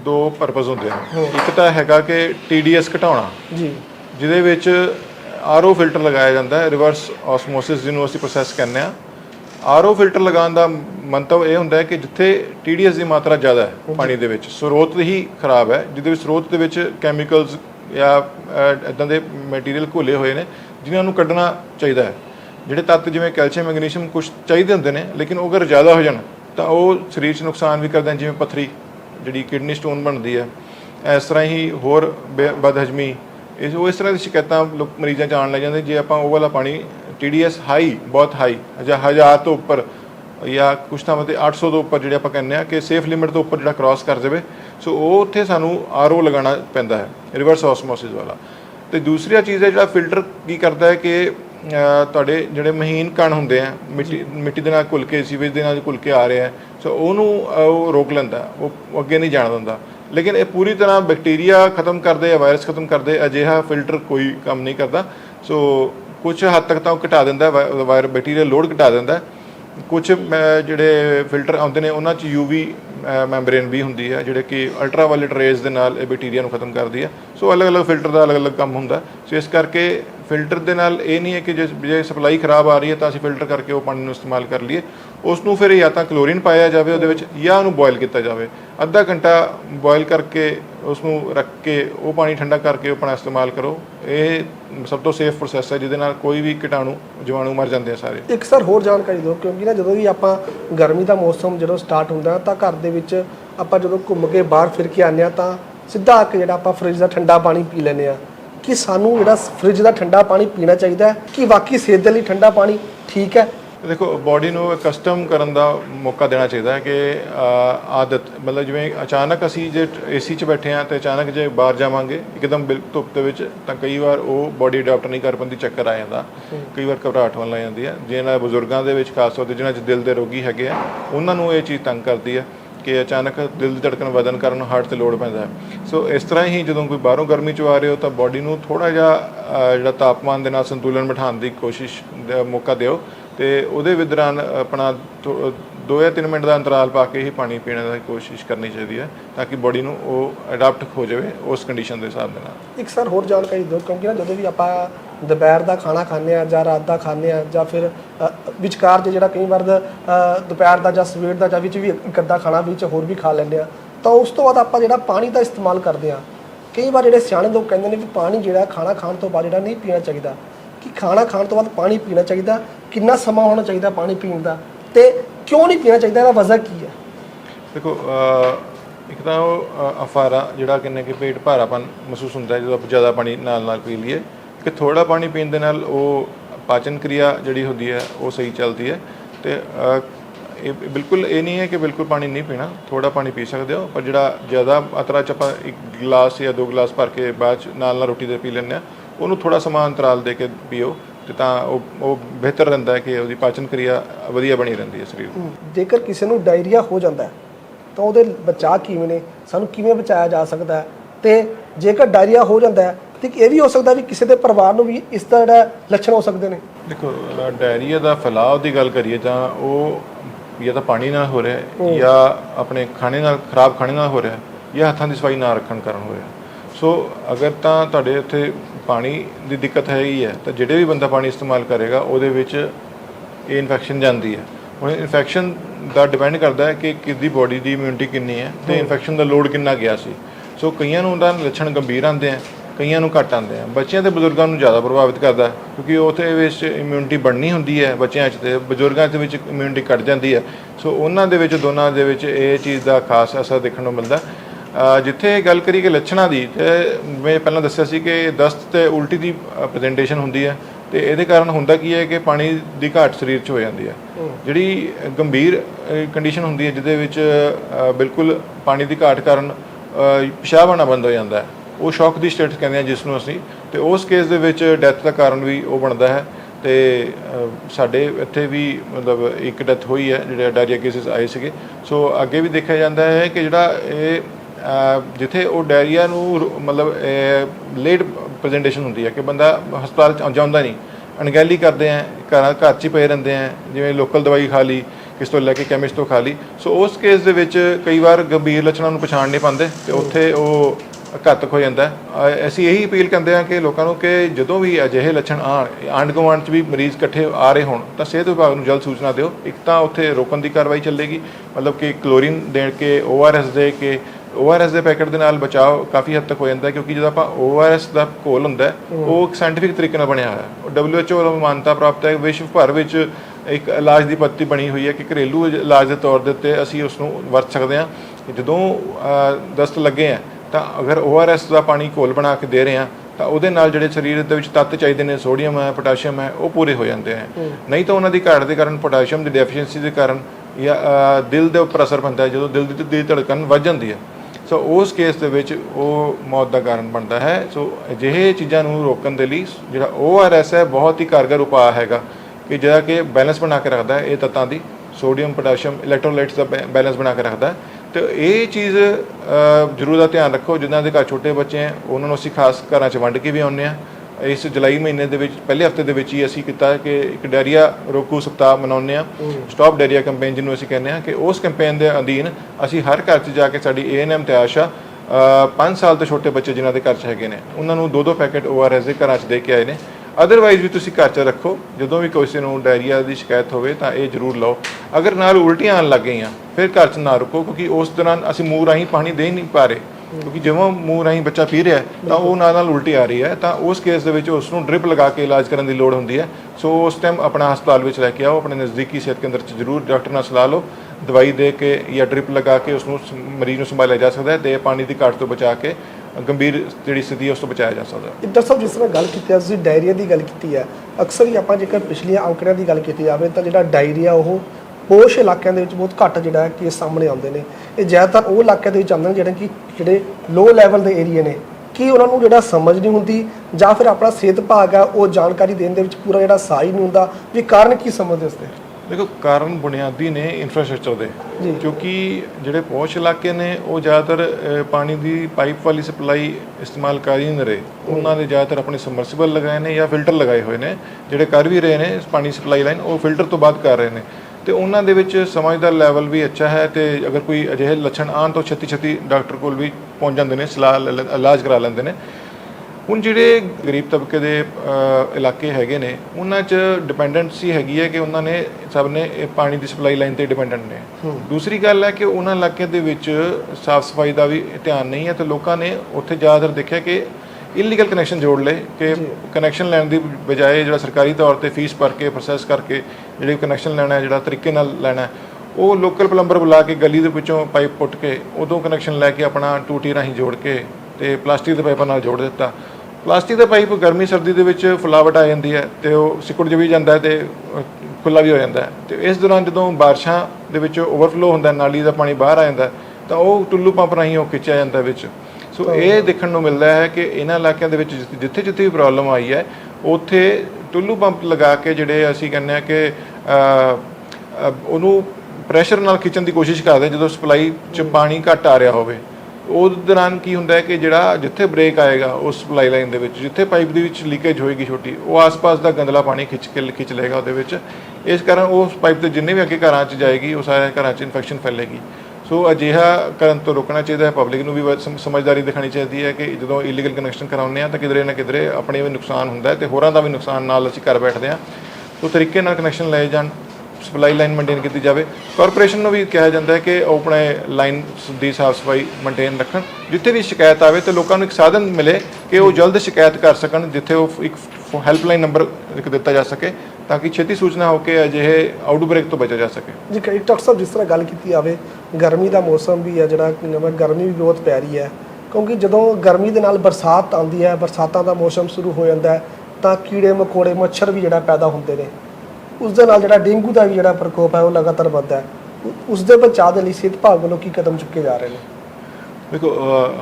[SPEAKER 2] ਦੋ ਪਰਪਸ ਹੁੰਦੇ ਹਨ। ਇੱਕ ਤਾਂ ਹੈਗਾ ਕਿ TDS ਘਟਾਉਣਾ।
[SPEAKER 1] ਜੀ।
[SPEAKER 2] ਜਿਹਦੇ ਵਿੱਚ ਆਰਓ ਫਿਲਟਰ ਲਗਾਇਆ ਜਾਂਦਾ ਹੈ ਰਿਵਰਸ ਆਸਮੋਸਿਸ ਜਿਹਨੂੰ ਅਸੀਂ ਪ੍ਰੋਸੈਸ ਕਹਿੰਦੇ ਆ ਆਰਓ ਫਿਲਟਰ ਲਗਾਉਣ ਦਾ ਮੰਤਵ ਇਹ ਹੁੰਦਾ ਹੈ ਕਿ ਜਿੱਥੇ TDS ਦੀ ਮਾਤਰਾ ਜ਼ਿਆਦਾ ਹੈ ਪਾਣੀ ਦੇ ਵਿੱਚ ਸਰੋਤ ਹੀ ਖਰਾਬ ਹੈ ਜਿਹਦੇ ਵਿੱਚ ਸਰੋਤ ਦੇ ਵਿੱਚ ਕੈਮੀਕਲਸ ਜਾਂ ਇਦਾਂ ਦੇ ਮਟੀਰੀਅਲ ਘੁਲੇ ਹੋਏ ਨੇ ਜਿਨ੍ਹਾਂ ਨੂੰ ਕੱਢਣਾ ਚਾਹੀਦਾ ਹੈ। ਜਿਹੜੇ ਤੱਤ ਜਿਵੇਂ ਕੈਲਸ਼ੀਅਮ, ਮੈਗਨੀਸ਼ੀਅਮ ਕੁਝ ਚਾਹੀਦੇ ਹੁੰਦੇ ਨੇ, ਲੇਕਿਨ ਉਹ ਅਗਰ ਜ਼ਿਆਦਾ ਹੋ ਜਾਣ, ਤਾਂ ਉਹ ਸਰੀਰ 'ਚ ਨੁਕਸਾਨ ਵੀ ਕਰਦੇ ਜਿਵੇਂ ਪੱਥਰੀ, ਜਿਹੜੀ ਕਿਡਨੀ ਸਟੋਨ ਬਣਦੀ ਹੈ। ਇਸ ਤਰ੍ਹਾਂ ਹੀ ਹੋਰ ਬੇ- ਬਦਹਜ਼ਮੀ, ਇਸ, ਉਹ ਇਸ ਤਰ੍ਹਾਂ ਦੀ ਸ਼ਿਕਾਇਤਾਂ ਲੋਕ ਮਰੀਜ਼ਾਂ ਚ ਆਉਣ ਲੱਗ ਜਾਂਦੇ ਜੇ ਆਪਾਂ ਉਹ ਵਾਲਾ ਪਾਣੀ TDS ਹਾਈ ਬਹੁਤ ਹਾਈ ਜਾਂ ਹਜ਼ਾਰ ਤੋਂ ਉੱਪਰ ਜਾਂ ਕੁਛ ਥਾਵਾਂ ਤੇ 800 ਤੋਂ ਉੱਪਰ ਜਿਹੜੇ ਆਪਾਂ ਕਹਿੰਦੇ ਆ ਕਿ ਸੇਫ ਲਿਮਿਟ ਤੋਂ ਉੱਪਰ ਜਿਹੜਾ ਕ੍ਰਾਸ ਕਰ ਜਾਵੇ ਸੋ ਉਹ ਉੱਥੇ ਸਾਨੂੰ RO ਲਗਾਉਣਾ ਪੈਂਦਾ ਹੈ ਰਿਵਰਸ ਆਸਮੋਸਿਸ ਵਾਲਾ। ਤੇ ਦੂਸਰੀ ਚੀਜ਼ ਹੈ ਜਿਹੜਾ ਫਿਲਟਰ ਕੀ ਕਰਦਾ ਹੈ ਕਿ ਤੁਹਾਡੇ ਜਿਹੜੇ ਮਹੀਨ ਕਣ ਹੁੰਦੇ ਆ ਮਿੱਟੀ ਮਿੱਟੀ ਦੇ ਨਾਲ ਘੁਲ ਕੇ ਸੀਵੇਜ ਦੇ ਨਾਲ ਘੁਲ ਕੇ ਆ ਰਿਹਾ ਸੋ ਉਹਨੂੰ ਉਹ ਰੋਕ ਲੈਂਦਾ ਉਹ ਅੱਗੇ ਨਹੀਂ ਜਾਣ ਦਿੰਦਾ। ਲੇਕਿਨ ਇਹ ਪੂਰੀ ਤਰ੍ਹਾਂ ਬੈਕਟੀਰੀਆ ਖਤਮ ਕਰਦੇ ਜਾਂ ਵਾਇਰਸ ਖਤਮ ਕਰਦੇ ਅਜਿਹਾ ਫਿਲਟਰ ਕੋਈ ਕੰਮ ਨਹੀਂ ਕਰਦਾ। ਸੋ ਕੁਝ ਹੱਦ ਤੱਕ ਤਾਂ ਉਹ ਘਟਾ ਦਿੰਦਾ ਵਾਇਰ ਬੈਕਟੀਰੀਆ ਲੋਡ ਘਟਾ ਦਿੰਦਾ। ਕੁਝ ਜਿਹੜੇ ਫਿਲਟਰ ਆਉਂਦੇ ਨੇ ਉਹਨਾਂ 'ਚ ਯੂਵੀ ਮੈਂਬਰੇਨ ਵੀ ਹੁੰਦੀ ਹੈ, ਜਿਹੜੇ ਕਿ ਅਲਟਰਾਵਾਇਲਟ ਰੇਜ਼ ਦੇ ਨਾਲ ਇਹ ਬੈਕਟੀਰੀਆ ਨੂੰ ਖਤਮ ਕਰਦੀ ਹੈ। ਸੋ ਅਲੱਗ-ਅਲੱਗ ਫਿਲਟਰ ਦਾ ਅਲੱਗ-ਅਲੱਗ ਕੰਮ ਹੁੰਦਾ ਸੋ ਇਸ ਕਰਕੇ ਫਿਲਟਰ ਦੇ ਨਾਲ ਇਹ ਨਹੀਂ ਹੈ ਕਿ ਜੇ ਜੇ ਸਪਲਾਈ ਖਰਾਬ ਆ ਰਹੀ ਹੈ ਤਾਂ ਅਸੀਂ ਫਿਲਟਰ ਕਰਕੇ ਉਹ ਪਾਣੀ ਨੂੰ ਇਸਤੇਮਾਲ ਕਰ ਲਈਏ। ਉਸ ਨੂੰ ਫਿਰ ਜਾਂ ਤਾਂ ਕਲੋਰੀਨ ਪਾਇਆ ਜਾਵੇ ਉਹਦੇ ਵਿੱਚ ਜਾਂ ਉਹਨੂੰ ਬੋਇਲ ਕੀਤਾ ਜਾਵੇ। ਅੱਧਾ ਘੰਟਾ ਬੋਇਲ ਕਰਕੇ ਉਸ ਨੂੰ ਰੱਖ ਕੇ ਉਹ ਪਾਣੀ ਠੰਡਾ ਕਰਕੇ ਆਪਣਾ ਇਸਤੇਮਾਲ ਕਰੋ। ਇਹ ਸਭ ਤੋਂ ਸੇਫ ਪ੍ਰੋਸੈਸ ਹੈ, ਜਿਹਦੇ ਨਾਲ ਕੋਈ ਵੀ ਕੀਟਾਣੂ, ਜੀਵਾਣੂ ਮਰ ਜਾਂਦੇ ਆ ਸਾਰੇ।
[SPEAKER 1] ਇੱਕ ਸਰ ਹੋਰ ਜਾਣਕਾਰੀ ਦਿਓ, ਕਿਉਂਕਿ ਨਾ ਜਦੋਂ ਵੀ ਆਪਾਂ ਗਰਮੀ ਦਾ ਮੌਸਮ ਜਦੋਂ ਸਟਾਰਟ ਹੁੰਦਾ ਤਾਂ ਘਰ ਦੇ ਵਿੱਚ ਆਪਾਂ ਜਦੋਂ ਘੁੰਮ ਕੇ ਬਾਹਰ ਫਿਰ ਕੇ ਆਉਂਦੇ ਆ ਤਾਂ ਸਿੱਧਾ ਆ ਕੇ ਜਿਹੜਾ ਆਪਾਂ ਫ੍ਰਿਜ ਦਾ ਠੰਡਾ ਪਾਣੀ ਪੀ ਲੈਂਦੇ ਆ ਕਿ ਸਾਨੂੰ ਜਿਹੜਾ ਫ੍ਰਿਜ ਦਾ ਠੰਡਾ ਪਾਣੀ ਪੀਣਾ ਚਾਹੀਦਾ ਕਿ ਵਾਕਈ ਸਿਹਤ ਦੇ ਲਈ ਠੰਡਾ ਪਾਣੀ ਠੀਕ ਹੈ?
[SPEAKER 2] ਦੇਖੋ ਬਾਡੀ ਨੂੰ ਕਸਟਮ ਕਰਨ ਦਾ ਮੌਕਾ ਦੇਣਾ ਚਾਹੀਦਾ ਹੈ ਕਿ ਆਦਤ, ਮਤਲਬ ਜਿਵੇਂ ਅਚਾਨਕ ਅਸੀਂ ਜੇ ਏਸੀ 'ਚ ਬੈਠੇ ਆ ਤੇ ਅਚਾਨਕ ਜੇ ਬਾਹਰ ਜਾਵਾਂਗੇ, ਇੱਕਦਮ ਬਿਲ, ਧੁੱਪ ਦੇ ਵਿੱਚ, ਤਾਂ ਕਈ ਵਾਰ ਉਹ ਬਾਡੀ ਅਡਾਪਟ ਨਹੀਂ ਕਰ ਪਾਉਂਦੀ, ਚੱਕਰ ਆ ਜਾਂਦਾ। ਕਈ ਵਾਰ ਘਬਰਾਹਟ ਹੋਣ ਲੱਗ ਜਾਂਦੀ ਹੈ। ਜਿਹਨਾਂ ਬਜ਼ੁਰਗਾਂ ਦੇ ਵਿੱਚ, ਖਾਸ ਤੌਰ ਤੇ ਜਿਹਨਾਂ 'ਚ ਦਿਲ ਦੇ ਰੋਗੀ ਹੈਗੇ ਆ, ਉਹਨਾਂ ਨੂੰ ਇਹ ਚੀਜ਼ ਤੰਗ ਕਰਦੀ ਹੈ ਕਿ ਅਚਾਨਕ ਦਿਲ ਦੀ ਧੜਕਣ ਵਧਣ ਕਾਰਨ ਹਾਰਟ ਤੇ ਲੋਡ ਪੈਂਦਾ ਹੈ। ਸੋ ਇਸ ਤਰ੍ਹਾਂ ਹੀ ਜਦੋਂ ਕੋਈ ਬਾਹਰੋਂ ਗਰਮੀ 'ਚੋਂ ਆ ਰਹੇ ਹੋ, ਤਾਂ ਬਾਡੀ ਨੂੰ ਥੋੜਾ ਜਿਹਾ ਜਿਹੜਾ ਤਾਪਮਾਨ ਦੇ ਨਾਲ ਸੰਤੁਲਨ ਬਿਠਾਉਣ ਦੀ ਕੋਸ਼ਿਸ਼ ਮੌਕਾ ਦਿਓ। ਤੇ ਉਹਦੇ ਵੀ ਦੌਰਾਨ ਆਪਣਾ 2 ਜਾਂ 3 ਮਿੰਟ ਦਾ ਅੰਤਰਾਲ ਪਾ ਕੇ ਹੀ ਪਾਣੀ ਪੀਣ ਦੀ ਕੋਸ਼ਿਸ਼ ਕਰਨੀ ਚਾਹੀਦੀ ਹੈ ਤਾਂ ਕਿ ਬੋਡੀ ਨੂੰ ਉਹ ਅਡਾਪਟ ਹੋ ਜਾਵੇ ਉਸ ਕੰਡੀਸ਼ਨ ਦੇ ਹਿਸਾਬ ਦੇ ਨਾਲ।
[SPEAKER 1] ਇੱਕ ਸਰ ਹੋਰ ਜਾਣਕਾਰੀ ਦਿਓ, ਕਿਉਂਕਿ ਨਾ ਜਦੋਂ ਵੀ ਆਪਾਂ ਦੁਪਹਿਰ ਦਾ ਖਾਣਾ ਖਾਂਦੇ ਆ ਜਾਂ ਰਾਤ ਦਾ ਖਾਂਦੇ ਆ ਜਾਂ ਫਿਰ ਵਿਚਕਾਰ ਜੇ ਜਿਹੜਾ ਕਈ ਵਾਰ ਦੁਪਹਿਰ ਦਾ ਜਾਂ ਸਵੇਰ ਦਾ ਜਾਂ ਵਿੱਚ ਵੀ ਇੱਕ ਅੱਧਾ ਖਾਣਾ ਵਿੱਚ ਹੋਰ ਵੀ ਖਾ ਲੈਂਦੇ ਆ ਤਾਂ ਉਸ ਤੋਂ ਬਾਅਦ ਆਪਾਂ ਜਿਹੜਾ ਪਾਣੀ ਦਾ ਇਸਤੇਮਾਲ ਕਰਦੇ ਆ ਕਈ ਵਾਰ ਜਿਹੜੇ ਸਿਆਣੇ ਲੋਕ ਕਹਿੰਦੇ ਨੇ ਵੀ ਪਾਣੀ ਜਿਹੜਾ ਖਾਣਾ ਖਾਣ ਤੋਂ ਬਾਅਦ ਜਿਹੜਾ ਨਹੀਂ ਪੀਣਾ ਚਾਹੀਦਾ ਕਿ ਖਾਣਾ ਖਾਣ ਤੋਂ ਬਾਅਦ ਪਾਣੀ ਪੀਣਾ ਚਾਹੀਦਾ, ਕਿੰਨਾ ਸਮਾਂ ਹੋਣਾ ਚਾਹੀਦਾ ਪਾਣੀ ਪੀਣ ਦਾ ਤੇ ਕਿਉਂ ਨਹੀਂ ਪੀਣਾ ਚਾਹੀਦਾ, ਇਹਦਾ ਵਜ੍ਹਾ ਕੀ ਹੈ?
[SPEAKER 2] ਦੇਖੋ ਇੱਕ ਤਾਂ ਉਹ ਅਫਾਰਾ ਜਿਹੜਾ ਕਿੰਨੇ ਕਿ ਪੇਟ ਭਾਰਾਪਨ ਮਹਿਸੂਸ ਹੁੰਦਾ ਜਦੋਂ ਆਪਾਂ ਜ਼ਿਆਦਾ ਪਾਣੀ ਨਾਲ ਨਾਲ ਪੀ ਲਈਏ, ਕਿ ਥੋੜਾ ਪਾਣੀ ਪੀਣ ਦੇ ਨਾਲ ਉਹ ਪਾਚਨ ਕਿਰਿਆ ਜਿਹੜੀ ਹੁੰਦੀ ਹੈ, ਉਹ ਸਹੀ ਚੱਲਦੀ ਹੈ ਤੇ ਇਹ ਬਿਲਕੁਲ ਇਹ ਨਹੀਂ ਹੈ ਕਿ ਬਿਲਕੁਲ ਪਾਣੀ ਨਹੀਂ ਪੀਣਾ ਥੋੜਾ ਪਾਣੀ ਪੀ ਸਕਦੇ ਹੋ, ਪਰ ਜਿਹੜਾ ਜ਼ਿਆਦਾ ਮਾਤਰਾ ਚ ਆਪਾਂ ਇੱਕ ਗਲਾਸ ਜਾਂ ਦੋ ਗਲਾਸ ਭਰ ਕੇ ਬਾਅਦ 'ਚ ਨਾਲ ਨਾਲ ਰੋਟੀ ਦੇ ਪੀ ਲੈਂਦੇ ਆ ਉਹਨੂੰ ਥੋੜਾ ਸਮਾਂ ਅੰਤਰਾਲ ਦੇ ਕੇ ਪੀਓ ਤੇ ਤਾਂ ਉਹ ਉਹ ਬਿਹਤਰ ਰਹਿੰਦਾ ਹੈ ਕਿ ਉਹਦੀ ਪਾਚਨ ਕਿਰਿਆ ਵਧੀਆ ਬਣੀ ਰਹਿੰਦੀ ਹੈ ਸਰੀਰ ਦੀ
[SPEAKER 1] ਜੇਕਰ ਕਿਸੇ ਨੂੰ ਡਾਇਰੀਆ ਹੋ ਜਾਂਦਾ ਹੈ ਤਾਂ ਉਹਦੇ ਬਚਾਅ ਕਿਵੇਂ ਨੇ? ਸਾਨੂੰ ਕਿਵੇਂ ਬਚਾਇਆ ਜਾ ਸਕਦਾ ਹੈ? ਤੇ ਜੇਕਰ ਡਾਇਰੀਆ ਹੋ ਜਾਂਦਾ ਹੈ ਤੇ ਇਹ ਵੀ ਹੋ ਸਕਦਾ ਵੀ ਕਿਸੇ ਦੇ ਪਰਿਵਾਰ ਨੂੰ ਵੀ ਇਸ ਤਰ੍ਹਾਂ ਜਿਹੜਾ ਲੱਛਣ ਹੋ ਸਕਦੇ ਨੇ।
[SPEAKER 2] ਦੇਖੋ ਡਾਇਰੀਆ ਦਾ ਫੈਲਾਅ ਦੀ ਗੱਲ ਕਰੀਏ ਤਾਂ ਉਹ ਜਾਂ ਤਾਂ ਪਾਣੀ ਨਾਲ ਹੋ ਰਿਹਾ ਹੈ ਜਾਂ ਆਪਣੇ ਖਾਣੇ ਨਾਲ ਖਰਾਬ ਖਾਣੇ ਨਾਲ ਹੋ ਰਿਹਾ ਹੈ ਜਾਂ ਹੱਥਾਂ ਦੀ ਸਫ਼ਾਈ ਨਾ ਰੱਖਣ ਕਾਰਨ ਹੋ ਰਿਹਾ ਸੋ ਅਗਰ ਤਾਂ ਤੁਹਾਡੇ ਉੱਥੇ ਪਾਣੀ ਦੀ ਦਿੱਕਤ ਹੈਗੀ ਹੈ ਤਾਂ ਜਿਹੜੇ ਵੀ ਬੰਦਾ ਪਾਣੀ ਇਸਤੇਮਾਲ ਕਰੇਗਾ ਉਹਦੇ ਵਿੱਚ ਇਹ ਇਨਫੈਕਸ਼ਨ ਜਾਂਦੀ ਹੈ। ਹੁਣ ਇਨਫੈਕਸ਼ਨ ਦਾ ਡਿਪੈਂਡ ਕਰਦਾ ਹੈ ਕਿ ਕਿਸਦੀ ਬੋਡੀ ਦੀ ਇਮਿਊਨਿਟੀ ਕਿੰਨੀ ਹੈ ਤੇ ਇਨਫੈਕਸ਼ਨ ਦਾ ਲੋਡ ਕਿੰਨਾ ਗਿਆ ਸੀ। ਸੋ ਕਈਆਂ ਨੂੰ ਉਹਦਾ ਲੱਛਣ ਗੰਭੀਰ ਆਉਂਦੇ ਆ ਕਈਆਂ ਨੂੰ ਘੱਟ ਆਉਂਦੇ ਆ। ਬੱਚਿਆਂ ਤੇ ਬਜ਼ੁਰਗਾਂ ਨੂੰ ਜ਼ਿਆਦਾ ਪ੍ਰਭਾਵਿਤ ਕਰਦਾ ਹੈ, ਕਿਉਂਕਿ ਉੱਥੇ ਵਿੱਚ ਇਮਿਊਨਿਟੀ ਬਣਨੀ ਹੁੰਦੀ ਹੈ ਬੱਚਿਆਂ 'ਚ ਤੇ ਬਜ਼ੁਰਗਾਂ ਦੇ ਵਿੱਚ ਇਮਿਊਨਿਟੀ ਘਟ ਜਾਂਦੀ ਹੈ। ਸੋ ਉਹਨਾਂ ਦੇ ਵਿੱਚ ਦੋਨਾਂ ਦੇ ਵਿੱਚ ਇਹ ਚੀਜ਼ ਦਾ ਖਾਸ ਅਸਰ ਦੇਖਣ ਨੂੰ ਮਿਲਦਾ। ਜਿੱਥੇ ਗੱਲ ਕਰੀ ਕਿ ਲੱਛਣਾਂ ਦੀ ਤੇ ਮੈਂ ਪਹਿਲਾਂ ਦੱਸਿਆ ਸੀ ਕਿ ਦਸਤ ਤੇ ਉਲਟੀ ਦੀ ਪ੍ਰੈਜੈਂਟੇਸ਼ਨ ਹੁੰਦੀ ਹੈ ਤੇ ਇਹਦੇ ਕਾਰਨ ਹੁੰਦਾ ਕੀ ਹੈ ਕਿ ਪਾਣੀ ਦੀ ਘਾਟ ਸਰੀਰ 'ਚ ਹੋ ਜਾਂਦੀ ਹੈ। ਜਿਹੜੀ ਗੰਭੀਰ ਕੰਡੀਸ਼ਨ ਹੁੰਦੀ ਹੈ ਜਿਹਦੇ ਵਿੱਚ ਬਿਲਕੁਲ ਪਾਣੀ ਦੀ ਘਾਟ ਕਾਰਨ ਪਿਸ਼ਾਬ ਆਉਣਾ ਬੰਦ ਹੋ ਜਾਂਦਾ ਹੈ। ਉਹ ਸ਼ੌਕ ਦੀ ਸਟੇਟ ਕਹਿੰਦੇ ਆ ਜਿਸ ਨੂੰ ਅਸੀਂ ਤੇ ਉਸ ਕੇਸ ਦੇ ਵਿੱਚ ਡੈਥ ਦਾ ਕਾਰਨ ਵੀ ਉਹ ਬਣਦਾ ਹੈ ਤੇ ਸਾਡੇ ਇੱਥੇ ਵੀ ਮਤਲਬ ਇੱਕ ਡੈਥ ਹੋਈ ਹੈ ਜਿਹੜੇ ਡਾਇਰੀਆ ਕੇਸਿਸ ਆਏ ਸੀਗੇ। ਸੋ ਅੱਗੇ ਵੀ ਦੇਖਿਆ ਜਾਂਦਾ ਹੈ ਕਿ ਜਿਹੜਾ ਇਹ ਜਿੱਥੇ ਉਹ ਡਾਇਰੀਆ ਨੂੰ ਰੋ- ਮਤਲਬ ਲੇਟ ਪ੍ਰੈਜੈਂਟੇਸ਼ਨ ਹੁੰਦੀ ਹੈ ਕਿ ਬੰਦਾ ਹਸਪਤਾਲ ਚ ਜਾਂਦਾ ਨਹੀਂ। ਅਣਗਹਿਲੀ ਕਰਦੇ ਆ, ਘਰਾਂ ਘਰ 'ਚ ਹੀ ਪਏ ਰਹਿੰਦੇ ਆ, ਜਿਵੇਂ ਲੋਕਲ ਦਵਾਈ ਖਾ ਲਈ, ਕਿਸ ਤੋਂ ਲੈ ਕੇ ਕੈਮਿਸਟ ਤੋਂ ਖਾ ਲਈ। ਸੋ ਉਸ ਕੇਸ ਦੇ ਵਿੱਚ ਕਈ ਵਾਰ ਗੰਭੀਰ ਲੱਛਣਾਂ ਨੂੰ ਪਛਾਣ ਨਹੀਂ ਪਾਉਂਦੇ ਤੇ ਉੱਥੇ ਉਹ ਘਾਤਕ ਹੋ ਜਾਂਦਾ। ਅਸੀਂ ਇਹੀ ਅਪੀਲ ਕਰਦੇ ਹਾਂ ਕਿ ਲੋਕਾਂ ਨੂੰ ਕਿ ਜਦੋਂ ਵੀ ਅਜਿਹੇ ਲੱਛਣ ਆਣ, ਆਂਢ ਗੁਆਂਢ 'ਚ ਵੀ ਮਰੀਜ਼ ਇਕੱਠੇ ਆ ਰਹੇ ਹੋਣ, ਤਾਂ ਸਿਹਤ ਵਿਭਾਗ ਨੂੰ ਜਲਦ ਸੂਚਨਾ ਦਿਓ। ਇੱਕ ਤਾਂ ਉੱਥੇ ਰੋਕਣ ਦੀ ਕਾਰਵਾਈ ਚੱਲੇਗੀ, ਮਤਲਬ ਕਿ ਕਲੋਰੀਨ ਦੇਣ ਕੇ ORS ਦੇ ਕੇ ORS ਦੇ ਪੈਕੇਟ ਦੇ ਨਾਲ ਬਚਾਅ ਕਾਫੀ ਹੱਦ ਤੱਕ ਹੋ ਜਾਂਦਾ ਕਿਉਂਕਿ ਜਦੋਂ ਆਪਾਂ ORS ਦਾ ਘੋਲ ਹੁੰਦਾ ਉਹ ਇੱਕ ਸਾਇੰਟਿਫਿਕ ਤਰੀਕੇ ਨਾਲ ਬਣਿਆ ਹੋਇਆ ਹੈ। WHO ਵੱਲੋਂ ਮਾਨਤਾ ਪ੍ਰਾਪਤ ਹੈ ਵਿਸ਼ਵ ਭਰ ਵਿੱਚ ਇੱਕ ਇਲਾਜ ਦੀ ਪੱਧਤੀ ਬਣੀ ਹੋਈ ਹੈ ਕਿ ਘਰੇਲੂ ਇਲਾਜ ਦੇ ਤੌਰ ਦੇ ਉੱਤੇ ਅਸੀਂ ਉਸ ਨੂੰ ਵਰਤ ਸਕਦੇ ਹਾਂ। ਜਦੋਂ ਦਸਤ ਲੱਗੇ ਆ ਤਾਂ ਅਗਰ ORS ਦਾ ਪਾਣੀ ਘੋਲ ਬਣਾ ਕੇ ਦੇ ਰਹੇ ਹਾਂ ਤਾਂ ਉਹਦੇ ਨਾਲ ਜਿਹੜੇ ਸਰੀਰ ਦੇ ਵਿੱਚ ਤੱਤ ਚਾਹੀਦੇ ਨੇ ਸੋਡੀਅਮ ਹੈ ਪੋਟਾਸ਼ੀਅਮ ਹੈ ਉਹ ਪੂਰੇ ਹੋ ਜਾਂਦੇ ਹੈ। ਨਹੀਂ ਤਾਂ ਉਹਨਾਂ ਦੀ ਘਾਟ ਦੇ ਕਾਰਨ ਪੋਟਾਸ਼ੀਅਮ ਦੀ ਡੈਫੀਸ਼ੀਐਂਸੀ ਦੇ ਕਾਰਨ ਜਾਂ ਦਿਲ ਦੇ ਉੱਪਰ ਅਸਰ ਪੈਂਦਾ ਜਦੋਂ ਦਿਲ ਦੀ ਦੀ ਧੜਕਣ ਵੱਧ ਜਾਂਦੀ ਹੈ। ਸੋ ਉਸ ਕੇਸ ਦੇ ਵਿੱਚ ਉਹ ਮੌਤ ਦਾ ਕਾਰਨ ਬਣਦਾ ਹੈ। ਸੋ ਅਜਿਹੇ ਚੀਜ਼ਾਂ ਨੂੰ ਰੋਕਣ ਦੇ ਲਈ ਜਿਹੜਾ ORS ਹੈ, ਬਹੁਤ ਹੀ ਕਾਰਗਰ ਉਪਾਅ ਹੈਗਾ ਕਿ ਜਿਹੜਾ ਕਿ ਬੈਲੈਂਸ ਬਣਾ ਕੇ ਰੱਖਦਾ ਹੈ, ਇਹ ਤੱਤਾਂ ਦੀ ਸੋਡੀਅਮ, ਪੋਟਾਸ਼ੀਅਮ, ਇਲੈਕਟ੍ਰੋਲਾਈਟਸ ਦਾ ਬੈ- ਬੈਲੈਂਸ ਬਣਾ ਕੇ ਰੱਖਦਾ ਹੈ। ਤੇ ਇਹ ਚੀਜ਼ ਜ਼ਰੂਰ ਦਾ ਧਿਆਨ ਰੱਖੋ, ਜਿਨ੍ਹਾਂ ਦੇ ਘਰ ਛੋਟੇ ਬੱਚੇ ਹੈ, ਉਹਨਾਂ ਨੂੰ ਅਸੀਂ ਖਾਸ ਘਰਾਂ 'ਚ ਵੰਡ ਕੇ ਵੀ ਆਉਂਦੇ ਆ ਇਸ ਜੁਲਾਈ ਮਹੀਨੇ ਦੇ ਵਿੱਚ ਪਹਿਲੇ ਹਫ਼ਤੇ ਦੇ ਵਿੱਚ ਹੀ ਅਸੀਂ ਕੀਤਾ ਕਿ ਇੱਕ ਡਾਇਰੀਆ ਰੋਕੂ ਸਪਤਾਹ ਮਨਾਉਂਦੇ ਆ ਸਟਾਪ ਡਾਇਰੀਆ ਕੈਂਪੇਨ ਜਿਹਨੂੰ ਅਸੀਂ ਕਹਿੰਦੇ ਆ ਕਿ ਉਸ ਕੈਂਪੇਨ ਦੇ ਅਧੀਨ ਅਸੀਂ ਹਰ ਘਰ 'ਚ ਜਾ ਕੇ ਸਾਡੀ ਏਐਨਐਮ ਤੇ ਆਸ਼ਾ 5 ਸਾਲ ਤੋਂ ਛੋਟੇ ਬੱਚੇ ਜਿਨ੍ਹਾਂ ਦੇ ਘਰ 'ਚ ਹੈਗੇ ਨੇ ਉਹਨਾਂ ਨੂੰ ਦੋ ਦੋ ਪੈਕੇਟ ORS ਦੇ ਘਰਾਂ 'ਚ ਦੇ ਕੇ ਆਏ ਨੇ। ਅਦਰਵਾਈਜ਼ ਵੀ ਤੁਸੀਂ ਘਰ 'ਚ ਰੱਖੋ ਜਦੋਂ ਵੀ ਕਿਸੇ ਨੂੰ ਡਾਇਰੀਆ ਦੀ ਸ਼ਿਕਾਇਤ ਹੋਵੇ ਤਾਂ ਇਹ ਜ਼ਰੂਰ ਲਓ। ਅਗਰ ਨਾਲ ਉਲਟੀਆਂ ਆਉਣ ਲੱਗ ਗਈਆਂ ਫਿਰ ਘਰ 'ਚ ਨਾ ਰੁਕੋ ਕਿਉਂਕਿ ਉਸ ਦੌਰਾਨ ਅਸੀਂ ਮੂੰਹ ਰਾਹੀਂ ਪਾਣੀ ਦੇ ਨਹੀਂ ਪਾ ਰਹੇ। ਕਿਉਂਕਿ ਜਦੋਂ ਮੂੰਹ ਰਾਹੀਂ ਬੱਚਾ ਪੀ ਰਿਹਾ ਹੈ, ਤਾਂ ਉਹ ਨਾਲ ਨਾਲ ਉਲਟੀ ਆ ਰਹੀ ਹੈ ਤਾਂ ਉਸ ਕੇਸ ਦੇ ਵਿੱਚ ਉਸ ਨੂੰ ਡ੍ਰਿਪ ਲਗਾ ਕੇ ਇਲਾਜ ਕਰਨ ਦੀ ਲੋੜ ਹੁੰਦੀ ਹੈ। ਸੋ ਉਸ ਟਾਈਮ ਆਪਣਾ ਹਸਪਤਾਲ ਵਿੱਚ ਲੈ ਕੇ ਆਓ ਆਪਣੇ ਨਜ਼ਦੀਕੀ ਸਿਹਤ ਕੇਂਦਰ 'ਚ ਜ਼ਰੂਰ ਡਾਕਟਰ ਨਾਲ ਸਲਾਹ ਲਓ ਦਵਾਈ ਦੇ ਕੇ ਜਾਂ ਡ੍ਰਿਪ ਲਗਾ ਕੇ ਉਸ ਨੂੰ ਸ- ਮਰੀਜ਼ ਨੂੰ ਸੰਭਾਲਿਆ ਜਾ ਸਕਦਾ ਹੈ ਤੇ ਪਾਣੀ ਦੀ ਘਾਟ ਤੋਂ ਬਚਾ ਕੇ ਗੰਭੀਰ ਜਿਹੜੀ ਸਥਿਤੀ ਹੈ ਉਸ ਤੋਂ ਬਚਾਇਆ ਜਾ ਸਕਦਾ ਹੈ।
[SPEAKER 1] ਡਾਕਟਰ ਸਾਹਿਬ ਜਿਸ ਤਰ੍ਹਾਂ ਗੱਲ ਕੀਤੀ ਹੈ ਤੁਸੀਂ ਡਾਇਰੀਆ ਦੀ ਗੱਲ ਕੀਤੀ ਹੈ ਅਕਸਰ ਹੀ ਆਪਾਂ ਜੇਕਰ ਪਿਛਲੀਆਂ ਅੰਕੜਿਆਂ ਦੀ ਗੱਲ ਕੀਤੀ ਜਾਵੇ ਤਾਂ ਜਿਹੜਾ ਡਾਇਰੀਆ ਉਹ ਪੋਸ਼ ਇਲਾਕਿਆਂ ਦੇ ਵਿੱਚ ਬਹੁਤ ਘੱਟ ਜਿਹੜਾ ਹੈ ਕੇਸ ਸਾਹਮਣੇ ਆਉਂਦੇ ਨੇ। ਇਹ ਜ਼ਿਆਦਾਤਰ ਉਹ ਇਲਾਕਿਆਂ ਦੇ ਵਿੱਚ ਆਉਂਦੇ ਨੇ ਜਿਹੜੇ ਕਿ ਜਿਹੜੇ ਲੋ ਲੈਵਲ ਦੇ ਏਰੀਆ ਨੇ। ਕੀ ਉਹਨਾਂ ਨੂੰ ਜਿਹੜਾ ਸਮਝ ਨਹੀਂ ਹੁੰਦੀ ਜਾਂ ਫਿਰ ਆਪਣਾ ਸਿਹਤ ਭਾਗ ਹੈ ਉਹ ਜਾਣਕਾਰੀ ਦੇਣ ਦੇ ਵਿੱਚ ਪੂਰਾ ਜਿਹੜਾ ਸਾਈ ਨਹੀਂ ਹੁੰਦਾ। ਵੀ ਕਾਰਨ ਕੀ ਸਮਝਦੇ ਉਸ ਤੇ
[SPEAKER 2] ਦੇਖੋ ਕਾਰਨ ਬੁਨਿਆਦੀ ਨੇ ਇਨਫਰਾਸਟ੍ਰਕਚਰ ਦੇ। ਕਿਉਂਕਿ ਜਿਹੜੇ ਪੌਸ਼ ਇਲਾਕੇ ਨੇ ਉਹ ਜ਼ਿਆਦਾਤਰ ਪਾਣੀ ਦੀ ਪਾਈਪ ਵਾਲੀ ਸਪਲਾਈ ਇਸਤੇਮਾਲ ਕਰ ਹੀ ਨਹੀਂ ਰਹੇ। ਉਹਨਾਂ ਨੇ ਜ਼ਿਆਦਾਤਰ ਆਪਣੇ ਸਮਰਸੀਬਲ ਲਗਾਏ ਨੇ ਜਾਂ ਫਿਲਟਰ ਲਗਾਏ ਹੋਏ ਨੇ। ਜਿਹੜੇ ਕਰ ਵੀ ਰਹੇ ਨੇ ਪਾਣੀ ਸਪਲਾਈ ਲਾਈਨ ਉਹ ਫਿਲਟਰ ਤੋਂ ਬਾਅਦ ਕਰ ਰਹੇ ਨੇ। ਤੇ ਉਹਨਾਂ ਦੇ ਵਿੱਚ ਸਮਝ ਦਾ ਲੈਵਲ ਵੀ ਅੱਛਾ ਹੈ ਤੇ ਅਗਰ ਕੋਈ ਅਜਿਹੇ ਲੱਛਣ ਆਉਣ ਤਾਂ ਛੇਤੀ ਛੇਤੀ ਡਾਕਟਰ ਕੋਲ ਵੀ ਪਹੁੰਚ ਜਾਂਦੇ ਨੇ ਸਲਾਹ ਲੈ ਲੈ- ਇਲਾਜ ਕਰਾ ਲੈਂਦੇ ਨੇ। ਹੁਣ ਜਿਹੜੇ ਗਰੀਬ ਤਬਕੇ ਦੇ ਅ, ਇਲਾਕੇ ਹੈਗੇ ਨੇ ਉਹਨਾਂ 'ਚ ਡਿਪੈਂਡੈਂਸੀ ਹੈਗੀ ਹੈ ਕਿ ਉਹਨਾਂ ਨੇ ਸਭ ਨੇ ਇਹ ਪਾਣੀ ਦੀ ਸਪਲਾਈ ਲਾਈਨ ਤੇ ਡਿਪੈਂਡੈਂਟ ਨੇ। ਦੂਸਰੀ ਗੱਲ ਹੈ ਕਿ ਉਹਨਾਂ ਇਲਾਕੇ ਦੇ ਵਿੱਚ ਸਾਫ਼ ਸਫ਼ਾਈ ਦਾ ਵੀ ਧਿਆਨ ਨਹੀਂ ਹੈ ਤੇ ਲੋਕਾਂ ਨੇ ਉੱਥੇ ਜ਼ਿਆਦਾਤਰ ਦੇਖਿਆ ਕਿ ਇਲੀਗਲ ਕਨੈਕਸ਼ਨ ਜੋੜ ਲਏ ਕਿ ਕਨੈਕਸ਼ਨ ਲੈਣ ਦੀ ਬਜਾਏ ਜਿਹੜਾ ਸਰਕਾਰੀ ਤੌਰ ਤੇ ਫੀਸ ਭਰ ਕੇ ਪ੍ਰੋਸੈਸ ਕਰਕੇ ਜਿਹੜੇ ਕਨੈਕਸ਼ਨ ਲੈਣਾ ਹੈ ਜਿਹੜਾ ਤਰੀਕੇ ਨਾਲ ਲੈਣਾ ਹੈ, ਉਹ ਲੋਕਲ ਪਲੰਬਰ ਬੁਲਾ ਕੇ ਗਲੀ ਦੇ ਵਿੱਚੋਂ ਪਾਈਪ ਪੁੱਟ ਕੇ ਉਦੋਂ ਕਨੈਕਸ਼ਨ ਲੈ ਕੇ ਆਪਣਾ ਟੂਟੀ ਰਾਹੀਂ ਜੋੜ ਕੇ ਤੇ ਪਲਾਸਟਿਕ ਦੇ ਪਾਈਪਾਂ ਨਾਲ ਜੋੜ ਦਿੱਤਾ। ਪਲਾਸਟਿਕ ਦਾ ਪਾਈਪ ਗਰਮੀ ਸਰਦੀ ਦੇ ਵਿੱਚ ਫੁਲਾਵਟ ਆ ਜਾਂਦੀ ਹੈ ਤੇ ਉਹ ਸਿकुड़ ਜਿ ਵੀ ਜਾਂਦਾ ਤੇ ਖੁੱਲਾ ਵੀ ਹੋ ਜਾਂਦਾ ਤੇ ਇਸ ਦੌਰਾਨ ਜਦੋਂ ਬਾਰਿਸ਼ਾਂ ਦੇ ਵਿੱਚ ਓਵਰਫਲੋ ਹੁੰਦਾ ਨਾਲੀ ਦਾ ਪਾਣੀ ਬਾਹਰ ਆ ਜਾਂਦਾ ਤਾਂ ਉਹ ਟੁੱਲੂ ਪੰਪ ਰਾਹੀਂ ਉਹ ਖਿੱਚਿਆ ਜਾਂਦਾ ਵਿੱਚ। ਸੋ ਇਹ ਦੇਖਣ ਨੂੰ ਮਿਲਦਾ ਹੈ ਕਿ ਇਹਨਾਂ ਇਲਾਕਿਆਂ ਦੇ ਵਿੱਚ ਜਿੱਥੇ ਜਿੱਥੇ ਵੀ ਪ੍ਰੋਬਲਮ ਆਈ ਹੈ, ਉੱਥੇ ਟੁੱਲੂ ਪੰਪ ਲਗਾ ਕੇ ਜਿਹੜੇ ਅਸੀਂ ਕਹਿੰਦੇ ਆ ਕਿ ਉਹਨੂੰ ਪ੍ਰੈਸ਼ਰ ਨਾਲ ਖਿੱਚਣ ਦੀ ਕੋਸ਼ਿਸ਼ ਕਰਦੇ ਜਦੋਂ ਸਪਲਾਈ 'ਚ ਪਾਣੀ ਘੱਟ ਆ ਰਿਹਾ ਹੋਵੇ। ਉਸ ਦੌਰਾਨ ਕੀ ਹੁੰਦਾ ਹੈ ਕਿ ਜਿਹੜਾ ਜਿੱਥੇ ਬ੍ਰੇਕ ਆਏਗਾ ਉਸ ਸਪਲਾਈ ਲਾਈਨ ਦੇ ਵਿੱਚ, ਜਿੱਥੇ ਪਾਈਪ ਦੇ ਵਿੱਚ ਲੀਕੇਜ ਹੋਏਗੀ ਛੋਟੀ, ਉਹ ਆਸ-ਪਾਸ ਦਾ ਗੰਦਲਾ ਪਾਣੀ ਖਿੱਚ ਕੇ ਖਿੱਚ ਲਏਗਾ ਉਹਦੇ ਵਿੱਚ। ਇਸ ਕਾਰਨ ਉਸ ਪਾਈਪ ਤੇ ਜਿੰਨੇ ਵੀ ਅੱਗੇ ਘਰਾਂ 'ਚ ਜਾਏਗੀ, ਉਹ ਸਾਰੇ ਘਰਾਂ 'ਚ ਇਨਫੈਕਸ਼ਨ ਫੈਲੇਗੀ। ਸੋ ਅਜਿਹਾ ਕਰਨ ਤੋਂ ਰੋਕਣਾ ਚਾਹੀਦਾ ਹੈ ਪਬਲਿਕ ਨੂੰ ਵੀ ਸਮਝਦਾਰੀ ਦਿਖਾਣੀ ਚਾਹੀਦੀ ਹੈ ਕਿ ਜਦੋਂ ਇਲੀਗਲ ਕਨੈਕਸ਼ਨ ਕਰਾਉਂਦੇ ਆ ਤਾਂ ਕਿਧਰੇ ਨਾ ਕਿਧਰੇ ਆਪਣੇ ਵੀ ਨੁਕਸਾਨ ਹੁੰਦਾ ਹੈ ਤੇ ਹੋਰਾਂ ਦਾ ਵੀ ਨੁਕਸਾਨ ਨਾਲ ਅਸੀਂ ਘਰ ਬੈਠਦੇ ਆ ਸੋ ਤਰੀਕੇ ਨਾਲ ਕਨੈਕਸ਼ਨ ਲਏ ਜਾਣ ਸਪਲਾਈ ਲਾਈਨ ਮੇਨਟੇਨ ਕੀਤੀ ਜਾਵੇ। ਕਾਰਪੋਰੇਸ਼ਨ ਨੂੰ ਵੀ ਕਿਹਾ ਜਾਂਦਾ ਹੈ ਕਿ ਉਹ ਆਪਣੇ ਲਾਈਨ ਦੀ ਸਾਫ਼ ਸਫ਼ਾਈ ਮੇਨਟੇਨ ਰੱਖਣ। ਜਿੱਥੇ ਵੀ ਸ਼ਿਕਾਇਤ ਆਵੇ ਤੇ ਲੋਕਾਂ ਨੂੰ ਇੱਕ ਸਾਧਨ ਮਿਲੇ ਕਿ ਉਹ ਜਲਦ ਸ਼ਿਕਾਇਤ ਕਰ ਸਕਣ, ਜਿੱਥੇ ਉਹ ਇੱਕ ਹੈਲਪਲਾਈਨ ਨੰਬਰ ਇੱਕ ਦਿੱਤਾ ਜਾ ਸਕੇ। ਤਾਂ ਕਿ ਛੇਤੀ ਸੂਚਨਾ ਹੋ ਕੇ ਅਜਿਹੇ ਆਊਟਬ੍ਰੇਕ ਤੋਂ ਬਚਿਆ ਜਾ ਸਕੇ।
[SPEAKER 1] ਜੀ ਕਈ ਡਾਕਟਰ ਸਾਹਿਬ ਜਿਸ ਤਰ੍ਹਾਂ ਗੱਲ ਕੀਤੀ ਜਾਵੇ ਗਰਮੀ ਦਾ ਮੌਸਮ ਵੀ ਹੈ ਜਿਹੜਾ ਗਰਮੀ ਵੀ ਬਹੁਤ ਪੈ ਰਹੀ ਹੈ। ਕਿਉਂਕਿ ਜਦੋਂ ਗਰਮੀ ਦੇ ਨਾਲ ਬਰਸਾਤ ਆਉਂਦੀ ਹੈ ਬਰਸਾਤਾਂ ਦਾ ਮੌਸਮ ਸ਼ੁਰੂ ਹੋ ਜਾਂਦਾ ਹੈ ਤਾਂ ਕੀੜੇ ਮਕੌੜੇ ਮੱਛਰ ਵੀ ਜਿਹੜਾ ਪੈਦਾ ਹੁੰਦੇ ਨੇ। ਉਸ ਦੇ ਨਾਲ ਜਿਹੜਾ ਡੇਂਗੂ ਦਾ ਵੀ ਜਿਹੜਾ ਪ੍ਰਕੋਪ ਹੈ ਉਹ ਲਗਾਤਾਰ ਵੱਧਦਾ ਹੈ। ਉਸ ਦੇ ਬਚਾਅ ਦੇ ਲਈ ਸਿਹਤ ਵਿਭਾਗ ਵੱਲੋਂ ਕੀ ਕਦਮ ਚੁੱਕੇ ਜਾ ਰਹੇ ਨੇ?
[SPEAKER 2] ਦੇਖੋ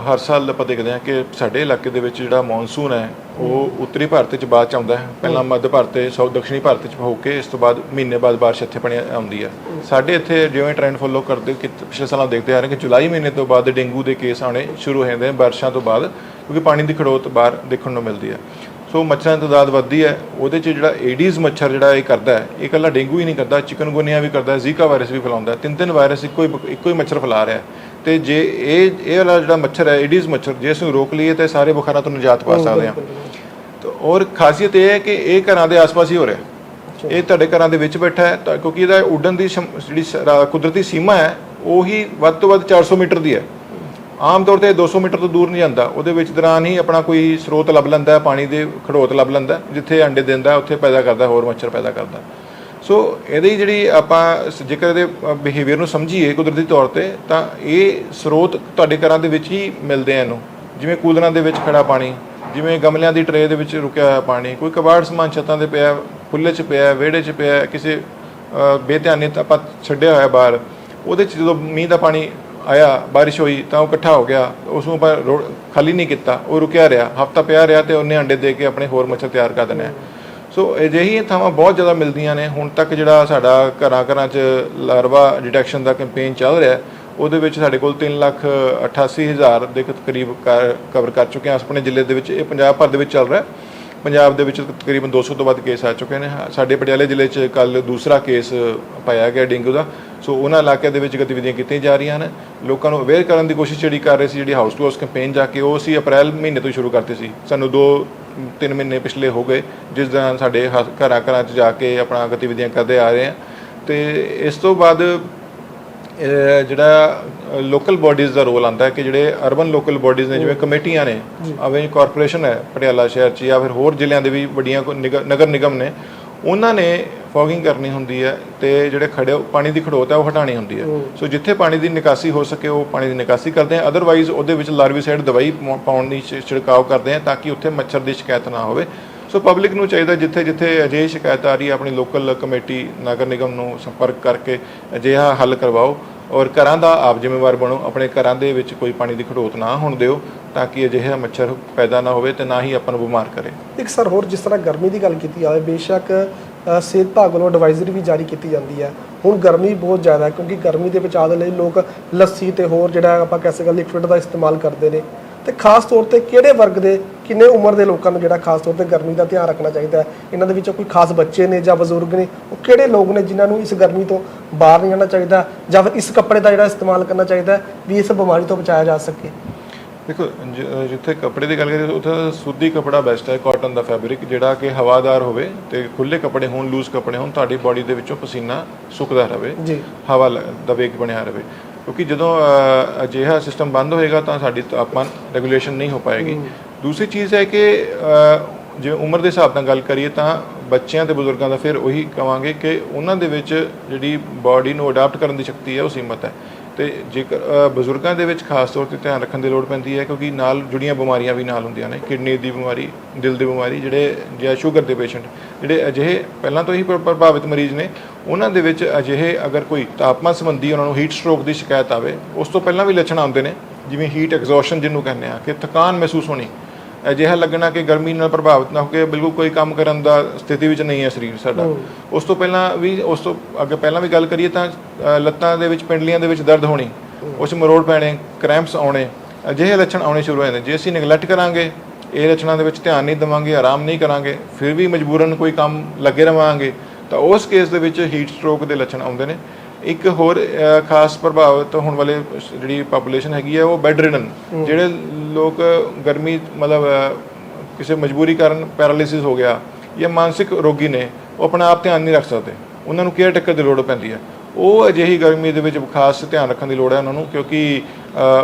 [SPEAKER 2] ਹਰ ਸਾਲ ਆਪਾਂ ਦੇਖਦੇ ਹਾਂ ਕਿ ਸਾਡੇ ਇਲਾਕੇ ਦੇ ਵਿੱਚ ਜਿਹੜਾ ਮੌਨਸੂਨ ਹੈ ਉਹ ਉੱਤਰੀ ਭਾਰਤ ਚ ਬਾਅਦ ਚ ਆਉਂਦਾ ਹੈ। ਪਹਿਲਾਂ ਮੱਧ ਭਾਰਤ ਤੇ ਸਾਊਥ ਦક્ષਿਣੀ ਭਾਰਤ ਚ ਹੋ ਕੇ ਇਸ ਤੋਂ ਬਾਅਦ ਮਹੀਨੇ ਬਾਅਦ ਬਾਰਿਸ਼ ਇੱਥੇ ਪਣੀ ਆਉਂਦੀ ਹੈ। ਸਾਡੇ ਇੱਥੇ ਜਿਵੇਂ ਟ੍ਰੈਂਡ ਫੋਲੋ ਕਰਦੇ ਕਿ ਪਿਛਲੇ ਸਾਲਾਂ ਦੇਖਦੇ ਆ ਰਹੇ ਕਿ ਜੁਲਾਈ ਮਹੀਨੇ ਤੋਂ ਬਾਅਦ ਡੇਂਗੂ ਦੇ ਕੇਸ ਆਉਣੇ ਸ਼ੁਰੂ ਹੋ ਜਾਂਦੇ ਨੇ ਬਾਰਿਸ਼ਾਂ ਤੋਂ ਬਾਅਦ, ਕਿਉਂਕਿ ਪਾਣੀ ਦੀ ਖੜੋਤ ਬਾਹਰ ਦੇਖਣ ਨੂੰ ਮਿਲਦੀ ਹੈ। ਸੋ ਮੱਛਰਾਂ ਦੀ ਤਾਦਾਦ ਵੱਧਦੀ ਹੈ। ਉਹਦੇ 'ਚ ਜਿਹੜਾ ਏਡੀਜ਼ ਮੱਛਰ ਜਿਹੜਾ ਇਹ ਕਰਦਾ ਹੈ, ਇਹ ਇਕੱਲਾ ਡੇਂਗੂ ਹੀ ਨਹੀਂ ਕਰਦਾ, ਚਿਕਨਗੁਨੀਆ ਵੀ ਕਰਦਾ ਹੈ ਜ਼ੀਕਾ ਵਾਇਰਸ ਵੀ ਫੈਲਾਉਂਦਾ ਹੈ। ਤਿੰਨ ਤਿੰਨ ਵਾਇਰਸ ਇੱਕੋ ਹੀ ਇੱਕੋ ਹੀ ਮੱਛਰ ਫੈਲਾ ਰਿਹਾ ਹੈ। ਤੇ ਜੇ ਇਹ ਇਹ ਵਾਲਾ ਜਿਹੜਾ ਮੱਛਰ ਹੈ ਏਡੀਜ਼ ਮੱਛਰ, ਜੇ ਅਸੀਂ ਰੋਕ ਲਈਏ ਤਾਂ ਸਾਰੇ ਬੁਖਾਰਾਂ ਤੋਂ ਨਿਜਾਤ ਪਾ ਸਕਦੇ ਹਾਂ। ਔਰ ਖਾਸੀਅਤ ਇਹ ਹੈ ਕਿ ਇਹ ਘਰਾਂ ਦੇ ਆਸ-ਪਾਸ ਹੀ ਹੋ ਰਿਹਾ ਇਹ ਤੁਹਾਡੇ ਘਰਾਂ ਦੇ ਵਿੱਚ ਬੈਠਾ ਹੈ ਤਾਂ ਕਿਉਂਕਿ ਇਹਦਾ ਉੱਡਣ ਦੀ ਜਿਹੜੀ ਕੁਦਰਤੀ ਸੀਮਾ ਹੈ ਉਹੀ ਵੱਧ ਤੋਂ ਵੱਧ 400 ਮੀਟਰ ਦੀ ਹੈ। ਆਮ ਤੌਰ ਤੇ 200 ਮੀਟਰ ਤੋਂ ਦੂਰ ਨਹੀਂ ਜਾਂਦਾ। ਉਹਦੇ ਵਿੱਚ ਦੌਰਾਨ ਹੀ ਆਪਣਾ ਕੋਈ ਸਰੋਤ ਲੱਭ ਲੈਂਦਾ ਹੈ ਪਾਣੀ ਦੇ ਖੜੋਤ ਲੱਭ ਲੈਂਦਾ ਜਿੱਥੇ ਅੰਡੇ ਦਿੰਦਾ ਹੈ, ਉੱਥੇ ਪੈਦਾ ਕਰਦਾ ਹੋਰ ਮੱਛਰ ਪੈਦਾ ਕਰਦਾ। ਸੋ ਇਹਦੀ ਜਿਹੜੀ ਆਪਾਂ ਜੇਕਰ ਇਹਦੇ ਬਿਹੇਵੀਅਰ ਨੂੰ ਸਮਝੀਏ ਕੁਦਰਤੀ ਤੌਰ ਤੇ ਤਾਂ ਇਹ ਸਰੋਤ ਤੁਹਾਡੇ ਘਰਾਂ ਦੇ ਵਿੱਚ ਹੀ ਮਿਲਦੇ ਆ ਇਹਨੂੰ। ਜਿਵੇਂ ਕੂਲਰਾਂ ਦੇ ਵਿੱਚ ਖੜਾ ਪਾਣੀ ਜਿਵੇਂ ਗਮਲਿਆਂ ਦੀ ਟਰੇ ਦੇ ਵਿੱਚ ਰੁਕਿਆ ਹੋਇਆ ਪਾਣੀ ਕੋਈ ਕਬਾੜ ਸਮਾਨ ਛੱਤਾਂ ਤੇ ਪਿਆ ਖੁੱਲੇ 'ਚ ਪਿਆ ਵਿਹੜੇ 'ਚ ਪਿਆ ਕਿਸੇ ਅ, ਬੇਧਿਆਨੀ ਤਾਂ ਆਪਾਂ ਛੱਡਿਆ ਹੋਇਆ ਬਾਹਰ ਉਹਦੇ 'ਚ ਜਦੋਂ ਮੀਂਹ ਦਾ ਪਾਣੀ ਆਇਆ ਬਾਰਿਸ਼ ਹੋਈ ਤਾਂ ਉਹ ਇਕੱਠਾ ਹੋ ਗਿਆ ਉਸ ਨੂੰ ਆਪਾਂ ਰੋ- ਖਾਲੀ ਨਹੀਂ ਕੀਤਾ ਉਹ ਰੁਕਿਆ ਰਿਹਾ ਹਫਤਾ ਪਿਆ ਰਿਹਾ ਤੇ ਉਹਨੇ ਅੰਡੇ ਦੇ ਕੇ ਆਪਣੇ ਹੋਰ ਮੱਛਰ ਤਿਆਰ ਕਰ ਦਿੰਦੇ ਆ। ਸੋ ਅਜਿਹੀਆਂ ਥਾਵਾਂ ਬਹੁਤ ਜ਼ਿਆਦਾ ਮਿਲਦੀਆਂ ਨੇ ਹੁਣ ਤੱਕ ਜਿਹੜਾ ਸਾਡਾ ਘਰਾਂ ਘਰਾਂ 'ਚ ਲਾਰਵਾ ਡਿਟੈਕਸ਼ਨ ਦਾ ਕੈਂਪੇਨ ਚੱਲ ਰਿਹਾ ਹੈ, ਉਹਦੇ ਵਿੱਚ ਸਾਡੇ ਕੋਲ 3 ਲੱਖ 88 ਹਜ਼ਾਰ ਦੇ ਕਰੀਬ ਕਵਰ ਕਰ ਚੁੱਕੇ ਹਾਂ। ਆਪਣੇ ਜ਼ਿਲ੍ਹੇ ਦੇ ਵਿੱਚ ਇਹ ਪੰਜਾਬ ਭਰ ਦੇ ਵਿੱਚ ਚੱਲ ਰਿਹਾ। ਪੰਜਾਬ ਦੇ ਵਿੱਚ ਤਕਰੀਬਨ 200 ਤੋਂ ਵੱਧ ਕੇਸ ਆ ਚੁੱਕੇ ਨੇ। ਸਾਡੇ ਪਟਿਆਲੇ ਜ਼ਿਲ੍ਹੇ 'ਚ ਕੱਲ ਦੂਸਰਾ ਕੇਸ ਪਾਇਆ ਗਿਆ ਡੇਂਗੂ ਦਾ। ਸੋ ਉਹਨਾਂ ਇਲਾਕਿਆਂ ਦੇ ਵਿੱਚ ਗਤੀਵਿਧੀਆਂ ਕੀਤੀਆਂ ਜਾ ਰਹੀਆਂ ਨੇ। ਲੋਕਾਂ ਨੂੰ ਅਵੇਅਰ ਕਰਨ ਦੀ ਕੋਸ਼ਿਸ਼ ਜਿਹੜੀ ਕਰ ਰਹੇ ਸੀ, ਜਿਹੜੀ ਹਾਊਸ ਟੂ ਹਾਊਸ ਕੈਂਪੇਨ ਜਾ ਕੇ, ਉਹ ਅਸੀਂ ਅਪ੍ਰੈਲ ਮਹੀਨੇ ਤੋਂ ਹੀ ਸ਼ੁਰੂ ਕਰਤੀ ਸੀ। ਸਾਨੂੰ 2 3 ਮਹੀਨੇ ਪਿਛਲੇ ਹੋ ਗਏ, ਜਿਸ ਦੌਰਾਨ ਸਾਡੇ ਹ- ਘਰਾਂ ਘਰਾਂ 'ਚ ਜਾ ਕੇ ਆਪਣਾ ਗਤੀਵਿਧੀਆਂ ਕਰਦੇ ਆ ਰਹੇ ਹਾਂ। ਤੇ ਇਸ ਤੋਂ ਬਾਅਦ ਜਿਹੜਾ ਲੋਕਲ ਬਾਡੀਜ਼ ਦਾ ਰੋਲ ਆਂਦਾ ਹੈ ਕਿ ਜਿਹੜੇ ਅਰਬਨ ਲੋਕਲ ਬਾਡੀਜ਼ ਨੇ ਜਿਵੇਂ ਕਮੇਟੀਆਂ ਨੇ ਅਵੇਂ ਕਾਰਪੋਰੇਸ਼ਨ ਹੈ ਪਟਿਆਲਾ ਸ਼ਹਿਰ 'ਚ ਜਾਂ ਫਿਰ ਹੋਰ ਜ਼ਿਲ੍ਹਿਆਂ ਦੇ ਵੀ ਵੱਡੀਆਂ ਨਗਰ ਨਿਗਮ ਨੇ ਉਹਨਾਂ ਨੇ ਫੋਗਿੰਗ ਕਰਨੀ ਹੁੰਦੀ ਹੈ ਤੇ ਜਿਹੜੇ ਖੜੇ ਪਾਣੀ ਦੀ ਖੜੋਤ ਹੈ ਉਹ ਹਟਾਣੀ ਹੁੰਦੀ ਹੈ। ਸੋ ਜਿੱਥੇ ਪਾਣੀ ਦੀ ਨਿਕਾਸੀ ਹੋ ਸਕੇ ਉਹ ਪਾਣੀ ਦੀ ਨਿਕਾਸੀ ਕਰਦੇ ਆ। ਅਦਰਵਾਈਜ਼ ਉਹਦੇ ਵਿੱਚ ਲਾਰਵੀਸਾਈਡ ਦਵਾਈ ਪਾਉਣ ਦੀ ਛਿੜਕਾਅ ਕਰਦੇ ਆ ਤਾਂ ਕਿ ਉੱਥੇ ਮੱਛਰ ਦੀ ਸ਼ਿਕਾਇਤ ਨਾ ਹੋਵੇ। ਸੋ ਪਬਲਿਕ ਨੂੰ ਚਾਹੀਦਾ ਜਿੱਥੇ ਜਿੱਥੇ ਅਜਿਹੀ ਸ਼ਿਕਾਇਤ ਆ ਰਹੀ ਹੈ, ਆਪਣੀ ਲੋਕਲ ਕਮੇਟੀ, ਨਗਰ ਨਿਗਮ ਨੂੰ ਸੰਪਰਕ ਕਰਕੇ ਅਜਿਹਾ ਹੱਲ ਕਰਵਾਓ ਔਰ ਘਰਾਂ ਦਾ ਆਪ ਜ਼ਿੰਮੇਵਾਰ ਬਣੋ, ਆਪਣੇ ਘਰਾਂ ਦੇ ਵਿੱਚ ਕੋਈ ਪਾਣੀ ਦੀ ਖੜੋਤ ਨਾ ਹੋਣ ਦਿਓ ਤਾਂ ਕਿ ਅਜਿਹਾ ਮੱਛਰ ਪੈਦਾ ਨਾ ਹੋਵੇ ਤੇ ਨਾ ਹੀ ਆਪਾਂ ਨੂੰ ਬਿਮਾਰ ਕਰੇ।
[SPEAKER 1] ਇੱਕ ਸਰ ਹੋਰ ਜਿਸ ਤਰ੍ਹਾਂ ਗਰਮੀ ਦੀ ਗੱਲ ਕੀਤੀ ਜਾਵੇ, ਬੇਸ਼ੱਕ ਸਿਹਤ ਵਿਭਾਗ ਵੱਲੋਂ ਐਡਵਾਈਜ਼ਰੀ ਵੀ ਜਾਰੀ ਕੀਤੀ ਜਾਂਦੀ ਹੈ। ਹੁਣ ਗਰਮੀ ਬਹੁਤ ਜ਼ਿਆਦਾ ਹੈ ਕਿਉਂਕਿ ਗਰਮੀ ਦੇ ਬਚਾਅ ਦੇ ਲਈ ਲੋਕ ਲੱਸੀ ਤੇ ਹੋਰ ਜਿਹੜਾ ਆਪਾਂ ਕਹਿ ਸਕਦੇ ਲਿਕਵਿਡ ਦਾ ਇਸਤੇਮਾਲ ਕਰਦੇ ਨੇ। ਤੇ ਖਾਸ ਤੌਰ ਤੇ ਕਿਹੜੇ ਵਰਗ ਦੇ ਕਿੰਨੇ ਉਮਰ ਦੇ ਲੋਕਾਂ ਨੂੰ ਜਿਹੜਾ ਖਾਸ ਤੌਰ ਤੇ ਗਰਮੀ ਦਾ ਧਿਆਨ ਰੱਖਣਾ ਚਾਹੀਦਾ ਹੈ? ਇਹਨਾਂ ਦੇ ਵਿੱਚੋਂ ਕੋਈ ਖਾਸ ਬੱਚੇ ਨੇ ਜਾਂ ਬਜ਼ੁਰਗ ਨੇ? ਉਹ ਕਿਹੜੇ ਲੋਕ ਨੇ ਜਿਨ੍ਹਾਂ ਨੂੰ ਇਸ ਗਰਮੀ ਤੋਂ ਬਾਹਰ ਨਹੀਂ ਆਉਣਾ ਚਾਹੀਦਾ ਜਾਂ ਫਿਰ ਇਸ ਕੱਪੜੇ ਦਾ ਜਿਹੜਾ ਇਸਤੇਮਾਲ ਕਰਨਾ ਚਾਹੀਦਾ ਵੀ ਇਸ ਬਿਮਾਰੀ ਤੋਂ ਬਚਾਇਆ ਜਾ ਸਕੇ?
[SPEAKER 2] ਦੇਖੋ ਜਿੱਥੇ ਕੱਪੜੇ ਦੀ ਗੱਲ ਕਰੀਏ ਉੱਥੇ ਸੂਦੀ ਕੱਪੜਾ ਬੈਸਟ ਹੈ ਕਾਟਨ ਦਾ ਫੈਬਰਿਕ ਜਿਹੜਾ ਕਿ ਹਵਾਦਾਰ ਹੋਵੇ ਤੇ ਖੁੱਲੇ ਕੱਪੜੇ ਹੋਣ ਲੂਜ਼ ਕੱਪੜੇ ਹੋਣ ਤੁਹਾਡੀ ਬਾਡੀ ਦੇ ਵਿੱਚੋਂ ਪਸੀਨਾ ਸੁੱਕਦਾ ਰਹੇ
[SPEAKER 1] ਜੀ।
[SPEAKER 2] ਹਵਾ ਦਾ ਵੇਗ ਬਣਿਆ ਰਹੇ ਕਿਉਂਕਿ ਜਦੋਂ ਅਜਿਹਾ ਸਿਸਟਮ ਬੰਦ ਹੋਏਗਾ ਤਾਂ ਸਾਡੀ ਤਾਪਮਾਨ ਰੈਗੂਲੇਸ਼ਨ ਨਹੀਂ ਹੋ ਪਾਏਗੀ। ਦੂਸਰੀ ਚੀਜ਼ ਹੈ ਕਿ ਜੇ ਉਮਰ ਦੇ ਹਿਸਾਬ ਨਾਲ ਗੱਲ ਕਰੀਏ ਤਾਂ ਬੱਚਿਆਂ ਤੇ ਬਜ਼ੁਰਗਾਂ ਦਾ ਫਿਰ ਉਹੀ ਕਵਾਂਗੇ ਕਿ ਉਹਨਾਂ ਦੇ ਵਿੱਚ ਜਿਹੜੀ ਬਾਡੀ ਨੂੰ ਅਡਾਪਟ ਕਰਨ ਦੀ ਸ਼ਕਤੀ ਹੈ, ਉਹ ਸੀਮਤ ਹੈ। ਤੇ ਜੇਕਰ ਬਜ਼ੁਰਗਾਂ ਦੇ ਵਿੱਚ ਖਾਸ ਤੌਰ ਤੇ ਧਿਆਨ ਰੱਖਣ ਦੀ ਲੋੜ ਪੈਂਦੀ ਹੈ ਕਿਉਂਕਿ ਨਾਲ ਜੁੜੀਆਂ ਬਿਮਾਰੀਆਂ ਵੀ ਨਾਲ ਹੁੰਦੀਆਂ ਨੇ, ਕਿਡਨੀ ਦੀ ਬਿਮਾਰੀ, ਦਿਲ ਦੀ ਬਿਮਾਰੀ, ਜਿਹੜੇ, ਜਾਂ ਸ਼ੂਗਰ ਦੇ ਪੇਸ਼ੈਂਟ, ਜਿਹੜੇ ਅਜਿਹੇ ਪਹਿਲਾਂ ਤੋਂ ਹੀ ਪ੍ਰਭਾਵਿਤ ਮਰੀਜ਼ ਨੇ, ਉਹਨਾਂ ਦੇ ਵਿੱਚ ਅਜਿਹੇ ਅਗਰ ਕੋਈ ਤਾਪਮਾਨ ਸੰਬੰਧੀ ਉਹਨਾਂ ਨੂੰ ਹੀਟ ਸਟ੍ਰੋਕ ਦੀ ਸ਼ਿਕਾਇਤ ਆਵੇ, ਉਸ ਤੋਂ ਪਹਿਲਾਂ ਵੀ ਲੱਛਣ ਆਉਂਦੇ ਨੇ, ਜਿਵੇਂ ਹੀਟ ਐਗਜ਼ੌਸ਼ਨ ਜਿਹਨੂੰ ਕਹਿੰਦੇ ਆ, ਕਿ ਥਕਾਨ ਮਹਿਸੂਸ ਹੋਣੀ ਅਜਿਹਾ ਲੱਗਣਾ ਕਿ ਗਰਮੀ ਨਾਲ ਪ੍ਰਭਾਵਿਤ ਨਾ ਹੋ ਕੇ ਬਿਲਕੁਲ ਕੋਈ ਕੰਮ ਕਰਨ ਦਾ ਸਥਿਤੀ ਵਿੱਚ ਨਹੀਂ ਹੈ ਸਰੀਰ ਸਾਡਾ। ਉਸ ਤੋਂ ਪਹਿਲਾਂ ਵੀ ਉਸ ਤੋਂ ਅੱਗੇ ਪਹਿਲਾਂ ਵੀ ਗੱਲ ਕਰੀਏ ਤਾਂ ਲੱਤਾਂ ਦੇ ਵਿੱਚ ਪਿੰਡਲੀਆਂ ਦੇ ਵਿੱਚ ਦਰਦ ਹੋਣੀ ਉਸ ਮਰੋੜ ਪੈਣੇ ਕ੍ਰੈਂਪਸ ਆਉਣੇ ਅਜਿਹੇ ਲੱਛਣ ਆਉਣੇ ਸ਼ੁਰੂ ਹੋ ਜਾਂਦੇ। ਜੇ ਅਸੀਂ ਨੈਗਲੈਕਟ ਕਰਾਂਗੇ ਇਹ ਲੱਛਣਾਂ ਦੇ ਵਿੱਚ ਧਿਆਨ ਨਹੀਂ ਦੇਵਾਂਗੇ ਆਰਾਮ ਨਹੀਂ ਕਰਾਂਗੇ ਫਿਰ ਵੀ ਮਜਬੂਰਨ ਕੋਈ ਕੰਮ ਲੱਗੇ ਰਵਾਂਗੇ ਤਾਂ ਉਸ ਕੇਸ ਦੇ ਵਿੱਚ ਹੀਟ ਸਟ੍ਰੋਕ ਦੇ ਲੱਛਣ ਆਉਂਦੇ ਨੇ। ਇੱਕ ਹੋਰ ਖਾਸ ਪ੍ਰਭਾਵਿਤ ਹੋਣ ਵਾਲੇ ਜਿਹੜੀ ਪਾਪੂਲੇਸ਼ਨ ਹੈਗੀ ਹੈ ਉਹ ਬੈੱਡ ਰਿਡਨ ਜਿਹੜੇ ਲੋਕ ਗਰਮੀ, ਮਤਲਬ ਕਿਸੇ ਮਜਬੂਰੀ ਕਾਰਨ ਪੈਰਾਲਿਸਿਸ ਹੋ ਗਿਆ ਜਾਂ ਮਾਨਸਿਕ ਰੋਗੀ ਨੇ, ਉਹ ਆਪਣਾ ਆਪ ਧਿਆਨ ਨਹੀਂ ਰੱਖ ਸਕਦੇ। ਉਹਨਾਂ ਨੂੰ ਕੇਅਰ ਟੇਕਰ ਦੀ ਲੋੜ ਪੈਂਦੀ ਹੈ। ਉਹ ਅਜਿਹੀ ਗਰਮੀ ਦੇ ਵਿੱਚ ਖਾਸ ਧਿਆਨ ਰੱਖਣ ਦੀ ਲੋੜ ਹੈ ਉਹਨਾਂ ਨੂੰ, ਕਿਉਂਕਿ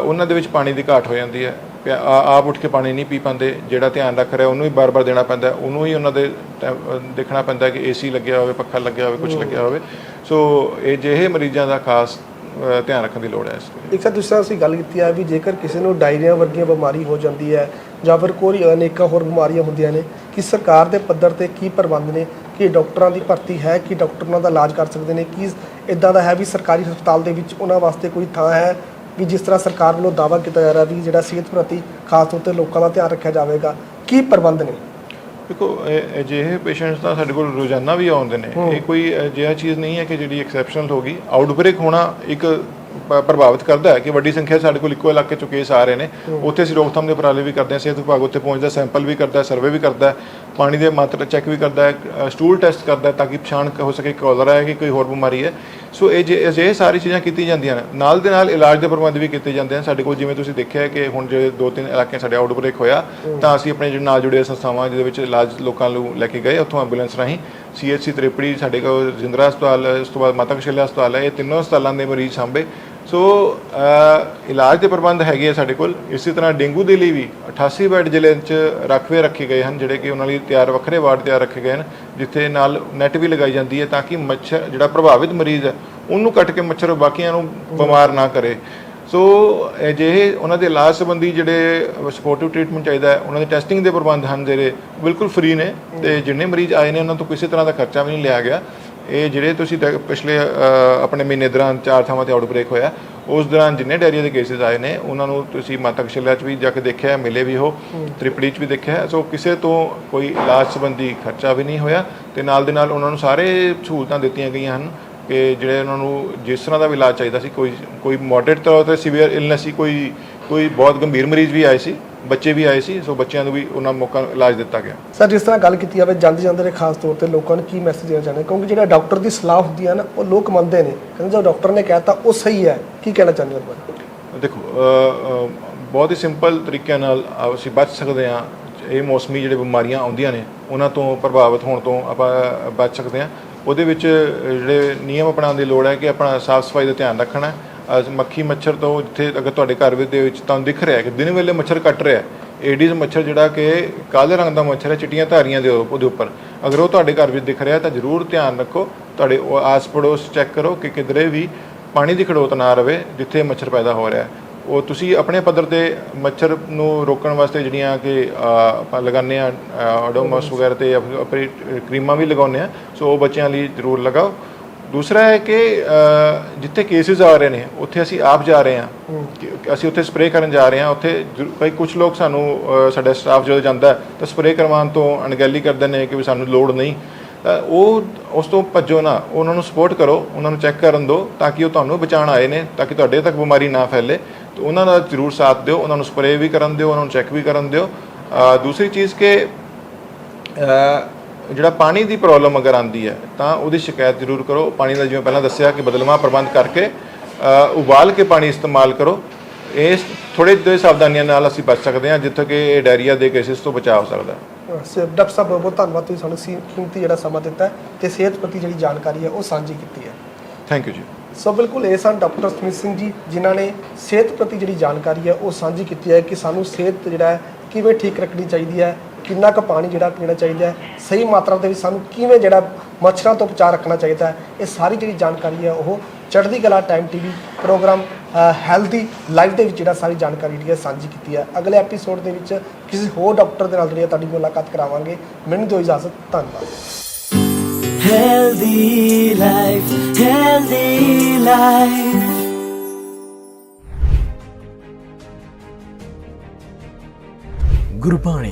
[SPEAKER 2] ਉਹਨਾਂ ਦੇ ਵਿੱਚ ਪਾਣੀ ਦੀ ਘਾਟ ਹੋ ਜਾਂਦੀ ਹੈ। ਪਿਆ- ਆਪ ਉੱਠ ਕੇ ਪਾਣੀ ਨਹੀਂ ਪੀ ਪਾਉਂਦੇ, ਜਿਹੜਾ ਧਿਆਨ ਰੱਖ ਰਿਹਾ, ਉਹਨੂੰ ਹੀ ਬਾਰ-ਬਾਰ ਦੇਣਾ ਪੈਂਦਾ ਉਹਨੂੰ ਹੀ ਉਹਨਾਂ ਦੇ ਟੈ- ਦੇਖਣਾ ਪੈਂਦਾ ਕਿ ਏਸੀ ਲੱਗਿਆ ਹੋਵੇ, ਪੱਖਾ ਲੱਗਿਆ ਹੋਵੇ ਕੁਝ ਲੱਗਿਆ ਹੋਵੇ। ਸੋ, ਇਹ ਜਿਹੇ ਮਰੀਜ਼ਾਂ ਦਾ ਖਾਸ ਧਿਆਨ ਰੱਖਣ ਦੀ ਲੋੜ ਹੈ ਇਸ ਲਈ
[SPEAKER 1] ਇੱਕ ਤਾਂ ਦੂਸਰਾ ਅਸੀਂ ਗੱਲ ਕੀਤੀ ਹੈ ਵੀ ਜੇਕਰ ਕਿਸੇ ਨੂੰ ਡਾਇਰੀਆ ਵਰਗੀਆਂ ਬਿਮਾਰੀ ਹੋ ਜਾਂਦੀ ਹੈ ਜਾਂ ਫਿਰ ਕੋਈ ਅਨੇਕਾਂ ਹੋਰ ਬਿਮਾਰੀਆਂ ਹੁੰਦੀਆਂ ਨੇ, ਕਿ ਸਰਕਾਰ ਦੇ ਪੱਧਰ ਤੇ ਕੀ ਪ੍ਰਬੰਧ ਨੇ, ਕਿ ਡਾਕਟਰਾਂ ਦੀ ਭਰਤੀ ਹੈ, ਕਿ ਡਾਕਟਰ ਉਹਨਾਂ ਦਾ ਇਲਾਜ ਕਰ ਸਕਦੇ ਨੇ, ਕੀ ਇਦਾਂ ਦਾ ਹੈ ਵੀ ਸਰਕਾਰੀ ਹਸਪਤਾਲ ਦੇ ਵਿੱਚ ਉਹਨਾਂ ਵਾਸਤੇ ਕੋਈ ਥਾਂ ਹੈ, ਵੀ ਜਿਸ ਤਰ੍ਹਾਂ ਸਰਕਾਰ ਵੱਲੋਂ ਦਾਅਵਾ ਕੀਤਾ ਜਾ ਰਿਹਾ ਵੀ ਜਿਹੜਾ ਸਿਹਤ ਪ੍ਰਤੀ ਖਾਸ ਤੌਰ ਤੇ ਲੋਕਾਂ ਦਾ ਧਿਆਨ ਰੱਖਿਆ ਜਾਵੇਗਾ, ਕੀ ਪ੍ਰਬੰਧ ਨੇ?
[SPEAKER 2] ਦੇਖੋ ਇਹ ਅਜਿਹੇ ਪੇਸ਼ੈਂਟਸ ਤਾਂ ਸਾਡੇ ਕੋਲ ਰੋਜ਼ਾਨਾ ਵੀ ਆਉਂਦੇ ਨੇ। ਇਹ ਕੋਈ ਅਜਿਹਾ ਚੀਜ਼ ਨਹੀਂ ਹੈ ਕਿ ਜਿਹੜੀ ਐਕਸੈਪਸ਼ਨਲ ਹੋਗੀ ਆਊਟਬ੍ਰੇਕ ਹੋਣਾ ਇੱਕ ਪ੍ਰਭਾਵਿਤ ਕਰਦਾ ਹੈ ਕਿ ਵੱਡੀ ਸੰਖਿਆ ਸਾਡੇ ਕੋਲ ਇੱਕੋ ਇਲਾਕੇ ਚੋਂ ਕੇਸ ਆ ਰਹੇ ਨੇ। ਉੱਥੇ ਅਸੀਂ ਰੋਕਥਾਮ ਦੇ ਉਪਰਾਲੇ ਵੀ ਕਰਦੇ ਹਾਂ ਸਿਹਤ ਵਿਭਾਗ ਉੱਥੇ ਪਹੁੰਚਦਾ ਸੈਂਪਲ ਵੀ ਕਰਦਾ ਸਰਵੇ ਵੀ ਕਰਦਾ ਹੈ, ਪਾਣੀ ਦੇ ਮਾਤਰਾ ਚੈੱਕ ਵੀ ਕਰਦਾ ਹੈ ਸਟੂਲ ਟੈਸਟ ਕਰਦਾ ਹੈ ਤਾਂ ਕਿ ਪਛਾਣ ਹੋ ਸਕੇ ਕੋਲਰਾ ਹੈ ਕਿ ਕੋਈ ਹੋਰ ਬਿਮਾਰੀ ਹੈ। ਸੋ ਇਹ ਜੇ ਅਜਿਹੇ ਸਾਰੀ ਚੀਜ਼ਾਂ ਕੀਤੀਆਂ ਜਾਂਦੀਆਂ ਨੇ, ਨਾਲ ਦੇ ਨਾਲ ਇਲਾਜ ਦੇ ਪ੍ਰਬੰਧ ਵੀ ਕੀਤੇ ਜਾਂਦੇ ਹਨ। ਸਾਡੇ ਕੋਲ ਜਿਵੇਂ ਤੁਸੀਂ ਦੇਖਿਆ ਕਿ ਹੁਣ ਜਿਹੜੇ ਦੋ ਤਿੰਨ ਇਲਾਕੇ ਸਾਡੇ ਆਊਟਬ੍ਰੇਕ ਹੋਇਆ, ਤਾਂ ਅਸੀਂ ਆਪਣੇ ਜਿਹੜੇ ਨਾਲ ਜੁੜੇ ਸੰਸਥਾਵਾਂ ਜਿਹਦੇ ਵਿੱਚ ਇਲਾਜ ਲੋਕਾਂ ਨੂੰ ਲੈ ਕੇ ਗਏ, ਉੱਥੋਂ ਐਂਬੂਲੈਂਸ ਰਾਹੀਂ। ਸੀਐਚਸੀ ਤ੍ਰਿਪੜੀ, ਸਾਡੇ ਕੋਲ ਜਿੰਦਰਾ ਹਸਪਤਾਲ, ਉਸ ਤੋਂ ਬਾਅਦ ਮਾਤਾ ਕਸ਼ਲਿਆ ਹਸਪਤਾਲ ਹੈ, ਇਹ ਤਿੰਨੋਂ ਹਸਪਤਾਲਾਂ ਦੇ ਮਰੀਜ਼ ਸਾਂਭੇ। ਸੋ ਇਲਾਜ ਦੇ ਪ੍ਰਬੰਧ ਹੈਗੇ ਆ ਸਾਡੇ ਕੋਲ। ਇਸੇ ਤਰ੍ਹਾਂ ਡੇਂਗੂ ਦੇ ਲਈ ਵੀ 88 ਬੈੱਡ ਜ਼ਿਲ੍ਹੇ 'ਚ ਰਖਵੇ ਰੱਖੇ ਗਏ ਹਨ, ਜਿਹੜੇ ਕਿ ਉਹਨਾਂ ਲਈ ਤਿਆਰ, ਵੱਖਰੇ ਵਾਰਡ ਤਿਆਰ ਰੱਖੇ ਗਏ ਹਨ, ਜਿੱਥੇ ਨਾਲ ਨੈਟ ਵੀ ਲਗਾਈ ਜਾਂਦੀ ਹੈ ਤਾਂ ਕਿ ਮੱਛਰ, ਜਿਹੜਾ ਪ੍ਰਭਾਵਿਤ ਮਰੀਜ਼ ਹੈ, ਉਹਨੂੰ ਕੱਟ ਕੇ ਮੱਛਰ ਬਾਕੀਆਂ ਨੂੰ ਬਿਮਾਰ ਨਾ ਕਰੇ। ਸੋ, ਅਜਿਹੇ ਉਹਨਾਂ ਦੇ ਇਲਾਜ ਸੰਬੰਧੀ ਜਿਹੜੇ ਸਪੋਰਟਿਵ ਟ੍ਰੀਟਮੈਂਟ ਚਾਹੀਦਾ ਹੈ, ਉਹਨਾਂ ਦੇ ਟੈਸਟਿੰਗ ਦੇ ਪ੍ਰਬੰਧ ਹਨ ਜਿਹੜੇ ਬਿਲਕੁਲ ਫ੍ਰੀ ਨੇ ਤੇ ਜਿੰਨੇ ਮਰੀਜ਼ ਆਏ ਨੇ, ਉਹਨਾਂ ਤੋਂ ਕਿਸੇ ਤਰ੍ਹਾਂ ਦਾ ਖਰਚਾ ਵੀ ਨਹੀਂ ਲਿਆ ਗਿਆ। ਇਹ ਜਿਹੜੇ ਤੁਸੀਂ ਦੇਖ- ਪਿਛਲੇ ਅ, ਆਪਣੇ ਮਹੀਨੇ ਦੌਰਾਨ ਚਾਰ ਥਾਵਾਂ ਤੇ ਆਊਟਬ੍ਰੇਕ ਹੋਇਆ ਉਸ ਦੌਰਾਨ ਜਿੰਨੇ ਡਾਇਰੀਆ ਦੇ ਕੇਸਿਸ ਆਏ ਨੇ ਉਹਨਾਂ ਨੂੰ ਤੁਸੀਂ ਮਾਤਾ ਕਸ਼ਲਿਆ 'ਚ ਵੀ ਜਾ ਕੇ ਦੇਖਿਆ ਮਿਲੇ ਵੀ ਉਹ ਤ੍ਰਿਪੜੀ 'ਚ ਵੀ ਦੇਖਿਆ ਸੋ ਕਿਸੇ ਤੋਂ ਕੋਈ ਇਲਾਜ ਸੰਬੰਧੀ ਖਰਚਾ ਵੀ ਨਹੀਂ ਹੋਇਆ ਤੇ ਨਾਲ ਦੇ ਨਾਲ ਉਹਨਾਂ ਨੂੰ ਸਾਰੇ ਸਹੂਲਤਾਂ ਦਿੱਤੀਆਂ ਗਈਆਂ ਹਨ ਕਿ ਜਿਹੜੇ ਉਹਨਾਂ ਨੂੰ ਜਿਸ ਤਰ੍ਹਾਂ ਦਾ ਵੀ ਇਲਾਜ ਚਾਹੀਦਾ ਸੀ ਕੋਈ ਕੋਈ ਮੋਡਰੇਟ ਤੌਰ ਤੇ ਸੀਵੀਅਰ ਇਲਨੈਸ ਸੀ ਕੋਈ ਕੋਈ ਬਹੁਤ ਗੰਭੀਰ ਮਰੀਜ਼ ਵੀ ਆਏ ਸੀ ਬੱਚੇ ਵੀ ਆਏ ਸੀ ਸੋ ਬੱਚਿਆਂ ਨੂੰ ਵੀ ਉਹਨਾਂ ਮੌਕਾ ਇਲਾਜ ਦਿੱਤਾ ਗਿਆ।
[SPEAKER 1] ਸਰ ਜਿਸ ਤਰ੍ਹਾਂ ਗੱਲ ਕੀਤੀ ਜਾਵੇ ਜਾਂਦੇ ਜਾਂਦੇ ਨੇ ਖਾਸ ਤੌਰ ਤੇ ਲੋਕਾਂ ਨੂੰ ਕੀ ਮੈਸੇਜ ਦੇਣਾ ਚਾਹੁੰਦੇ? ਕਿਉਂਕਿ ਜਿਹੜਾ ਡਾਕਟਰ ਦੀ ਸਲਾਹ ਹੁੰਦੀ ਹੈ ਨਾ ਉਹ ਲੋਕ ਮੰਨਦੇ ਨੇ। ਕਹਿੰਦੇ ਜੋ ਡਾਕਟਰ ਨੇ ਕਹਿਤਾ ਉਹ ਸਹੀ ਹੈ। ਕੀ ਕਹਿਣਾ ਚਾਹੁੰਦੇ ਹੋ ਬਾਰੇ?
[SPEAKER 2] ਦੇਖੋ ਬਹੁਤ ਹੀ ਸਿੰਪਲ ਤਰੀਕੇ ਨਾਲ ਅਸੀਂ ਬਚ ਸਕਦੇ ਹਾਂ। ਇਹ ਮੌਸਮੀ ਜਿਹੜੇ ਬਿਮਾਰੀਆਂ ਆਉਂਦੀਆਂ ਨੇ ਉਹਨਾਂ ਤੋਂ ਪ੍ਰਭਾਵਿਤ ਹੋਣ ਤੋਂ ਆਪਾਂ ਬਚ ਸਕਦੇ ਹਾਂ। ਉਹਦੇ ਵਿੱਚ ਜਿਹੜੇ ਨਿਯਮ ਅਪਣਾਉਣ ਦੀ ਲੋੜ ਹੈ ਕਿ ਆਪਣਾ ਸਾਫ਼ ਸਫ਼ਾਈ ਦਾ ਧਿਆਨ ਰੱਖਣਾ ਹੈ। ਅਸ ਮੱਖੀ ਮੱਛਰ ਤੋਂ ਜਿੱਥੇ ਅਗਰ ਤੁਹਾਡੇ ਘਰ ਵਿੱਚ ਦੇ ਵਿੱਚ ਤੁਹਾਨੂੰ ਦਿਖ ਰਿਹਾ ਕਿ ਦਿਨ ਵੇਲੇ ਮੱਛਰ ਕੱਟ ਰਿਹਾ ਏਡੀਜ਼ ਮੱਛਰ ਜਿਹੜਾ ਕਿ ਕਾਲੇ ਰੰਗ ਦਾ ਮੱਛਰ ਹੈ ਚਿੱਟੀਆਂ ਧਾਰੀਆਂ ਦੇ ਉਹ- ਉਹਦੇ ਉੱਪਰ। ਅਗਰ ਉਹ ਤੁਹਾਡੇ ਘਰ ਵਿੱਚ ਦਿਖ ਰਿਹਾ ਤਾਂ ਜ਼ਰੂਰ ਧਿਆਨ ਰੱਖੋ। ਤੁਹਾਡੇ ਆਸ ਪੜੋਸ ਚੈੱਕ ਕਰੋ ਕਿ ਕਿਧਰੇ ਵੀ ਪਾਣੀ ਦੀ ਖੜੋਤ ਨਾ ਰਵੇ ਜਿੱਥੇ ਮੱਛਰ ਪੈਦਾ ਹੋ ਰਿਹਾ ਹੈ। ਉਹ ਤੁਸੀਂ ਆਪਣੇ ਪੱਧਰ ਤੇ ਮੱਛਰ ਨੂੰ ਰੋਕਣ ਵਾਸਤੇ ਜਿਹੜੀਆਂ ਕਿ ਆਪਾਂ ਲਗਾਉਂਦੇ ਆ ਆਡੋਮਸ ਵਗੈਰਾ ਤੇ ਆਪਣੀ ਕਰੀਮਾਂ ਵੀ ਲਗਾਉਂਦੇ ਆ ਸੋ ਉਹ ਬੱਚਿਆਂ ਲਈ ਜ਼ਰੂਰ ਲਗਾਓ। ਦੂਸਰਾ ਹੈ ਕਿ ਜਿੱਥੇ ਕੇਸਿਸ ਆ ਰਹੇ ਨੇ ਉੱਥੇ ਅਸੀਂ ਆਪ ਜਾ ਰਹੇ ਹਾਂ। ਅਸੀਂ ਉੱਥੇ ਸਪਰੇਅ ਕਰਨ ਜਾ ਰਹੇ ਹਾਂ ਉੱਥੇ ਕਈ ਕੁਝ ਲੋਕ ਸਾਨੂੰ ਸਾਡਾ ਸਟਾਫ ਜਦੋਂ ਜਾਂਦਾ ਤਾਂ ਸਪਰੇਅ ਕਰਵਾਉਣ ਤੋਂ ਅਣਗਹਿਲੀ ਕਰਦੇ ਨੇ ਕਿ ਵੀ ਸਾਨੂੰ ਲੋੜ ਨਹੀਂ। ਉਹ ਉਸ ਤੋਂ ਭੱਜੋ ਨਾ ਉਹਨਾਂ ਨੂੰ ਸਪੋਰਟ ਕਰੋ ਉਹਨਾਂ ਨੂੰ ਚੈੱਕ ਕਰਨ ਦਿਓ ਤਾਂ ਕਿ ਉਹ ਤੁਹਾਨੂੰ ਬਚਾਉਣ ਆਏ ਨੇ ਤਾਂ ਕਿ ਤੁਹਾਡੇ ਤੱਕ ਬਿਮਾਰੀ ਨਾ ਫੈਲੇ। ਤੇ ਉਹਨਾਂ ਦਾ ਜ਼ਰੂਰ ਸਾਥ ਦਿਓ ਉਹਨਾਂ ਨੂੰ ਸਪਰੇਅ ਵੀ ਕਰਨ ਦਿਓ ਉਹਨਾਂ ਨੂੰ ਚੈੱਕ ਵੀ ਕਰਨ ਦਿਓ। ਦੂਸਰੀ ਚੀਜ਼ ਕਿ ਜਿਹੜਾ ਪਾਣੀ ਦੀ ਪ੍ਰੋਬਲਮ ਅਗਰ ਆਂਦੀ ਹੈ ਤਾਂ ਉਹਦੀ ਸ਼ਿਕਾਇਤ ਜ਼ਰੂਰ ਕਰੋ। ਪਾਣੀ ਦਾ ਜਿਵੇਂ ਪਹਿਲਾਂ ਦੱਸਿਆ ਕਿ ਬਦਲਵਾਂ ਪ੍ਰਬੰਧ ਕਰਕੇ ਉਬਾਲ ਕੇ ਪਾਣੀ ਇਸਤੇਮਾਲ ਕਰੋ। ਇਸ ਥੋੜੇ ਜਿਹੇ ਸਾਵਧਾਨੀਆਂ ਨਾਲ ਅਸੀਂ ਬਚ ਸਕਦੇ ਹਾਂ ਜਿੱਥੇ ਕਿ ਇਹ ਡਾਇਰੀਆ ਦੇ ਕੇਸਿਸ ਤੋਂ ਬਚਾਅ ਹੋ ਸਕਦਾ। ਹੈ
[SPEAKER 1] ਡਾਕਟਰ ਸਾਹਿਬ ਬਹੁਤ ਬਹੁਤ ਧੰਨਵਾਦ ਤੁਸੀਂ ਸਾਨੂੰ ਸੀ- ਕੀਮਤੀ ਜਿਹੜਾ ਸਮਾਂ ਦਿੱਤਾ ਤੇ ਸਿਹਤ ਪ੍ਰਤੀ ਜਿਹੜੀ ਜਾਣਕਾਰੀ ਹੈ ਉਹ ਸਾਂਝੀ ਕੀਤੀ ਹੈ।
[SPEAKER 2] ਥੈਂਕ ਯੂ ਜੀ।
[SPEAKER 1] ਸੋ ਬਿਲਕੁਲ ਇਹ ਸਨ ਡਾਕਟਰ ਸਮਿਤ ਸਿੰਘ ਜੀ ਜਿਨ੍ਹਾਂ ਨੇ ਸਿਹਤ ਪ੍ਰਤੀ ਜਿਹੜੀ ਜਾਣਕਾਰੀ ਹੈ ਉਹ ਸਾਂਝੀ ਕੀਤੀ ਹੈ ਕਿ ਸਾਨੂੰ ਸਿਹਤ ਜਿਹੜਾ ਹੈ ਕਿਵੇਂ ਠੀਕ ਰੱਖਣੀ ਚਾਹੀਦੀ ਹੈ ਕਿੰਨਾ ਕੁ ਪਾਣੀ ਜਿਹੜਾ ਪੀਣਾ ਚਾਹੀਦਾ ਹੈ ਸਹੀ ਮਾਤਰਾ ਦੇ ਵਿੱਚ ਸਾਨੂੰ ਕਿਵੇਂ ਜਿਹੜਾ ਮੱਛਰਾਂ ਤੋਂ ਬਚਾਅ ਰੱਖਣਾ ਚਾਹੀਦਾ ਹੈ ਇਹ ਸਾਰੀ ਜਿਹੜੀ ਜਾਣਕਾਰੀ ਹੈ ਉਹ Chardi Kala time TV program healthy life ਦੇ ਵਿੱਚ ਜਿਹੜਾ ਸਾਰੀ ਜਾਣਕਾਰੀ ਜਿਹੜੀ ਹੈ ਸਾਂਝੀ ਕੀਤੀ ਹੈ। ਅਗਲੇ ਐਪੀਸੋਡ ਦੇ ਵਿੱਚ ਕਿਸੇ ਹੋਰ ਡਾਕਟਰ ਦੇ ਨਾਲ ਜਿਹੜੀ ਤੁਹਾਡੀ ਮੁਲਾਕਾਤ ਕਰਾਵਾਂਗੇ। ਮੈਨੂੰ ਦਿਓ ਇਜਾਜ਼ਤ ਧੰਨਵਾਦ।
[SPEAKER 3] Healthy life, healthy life.
[SPEAKER 4] Gurbani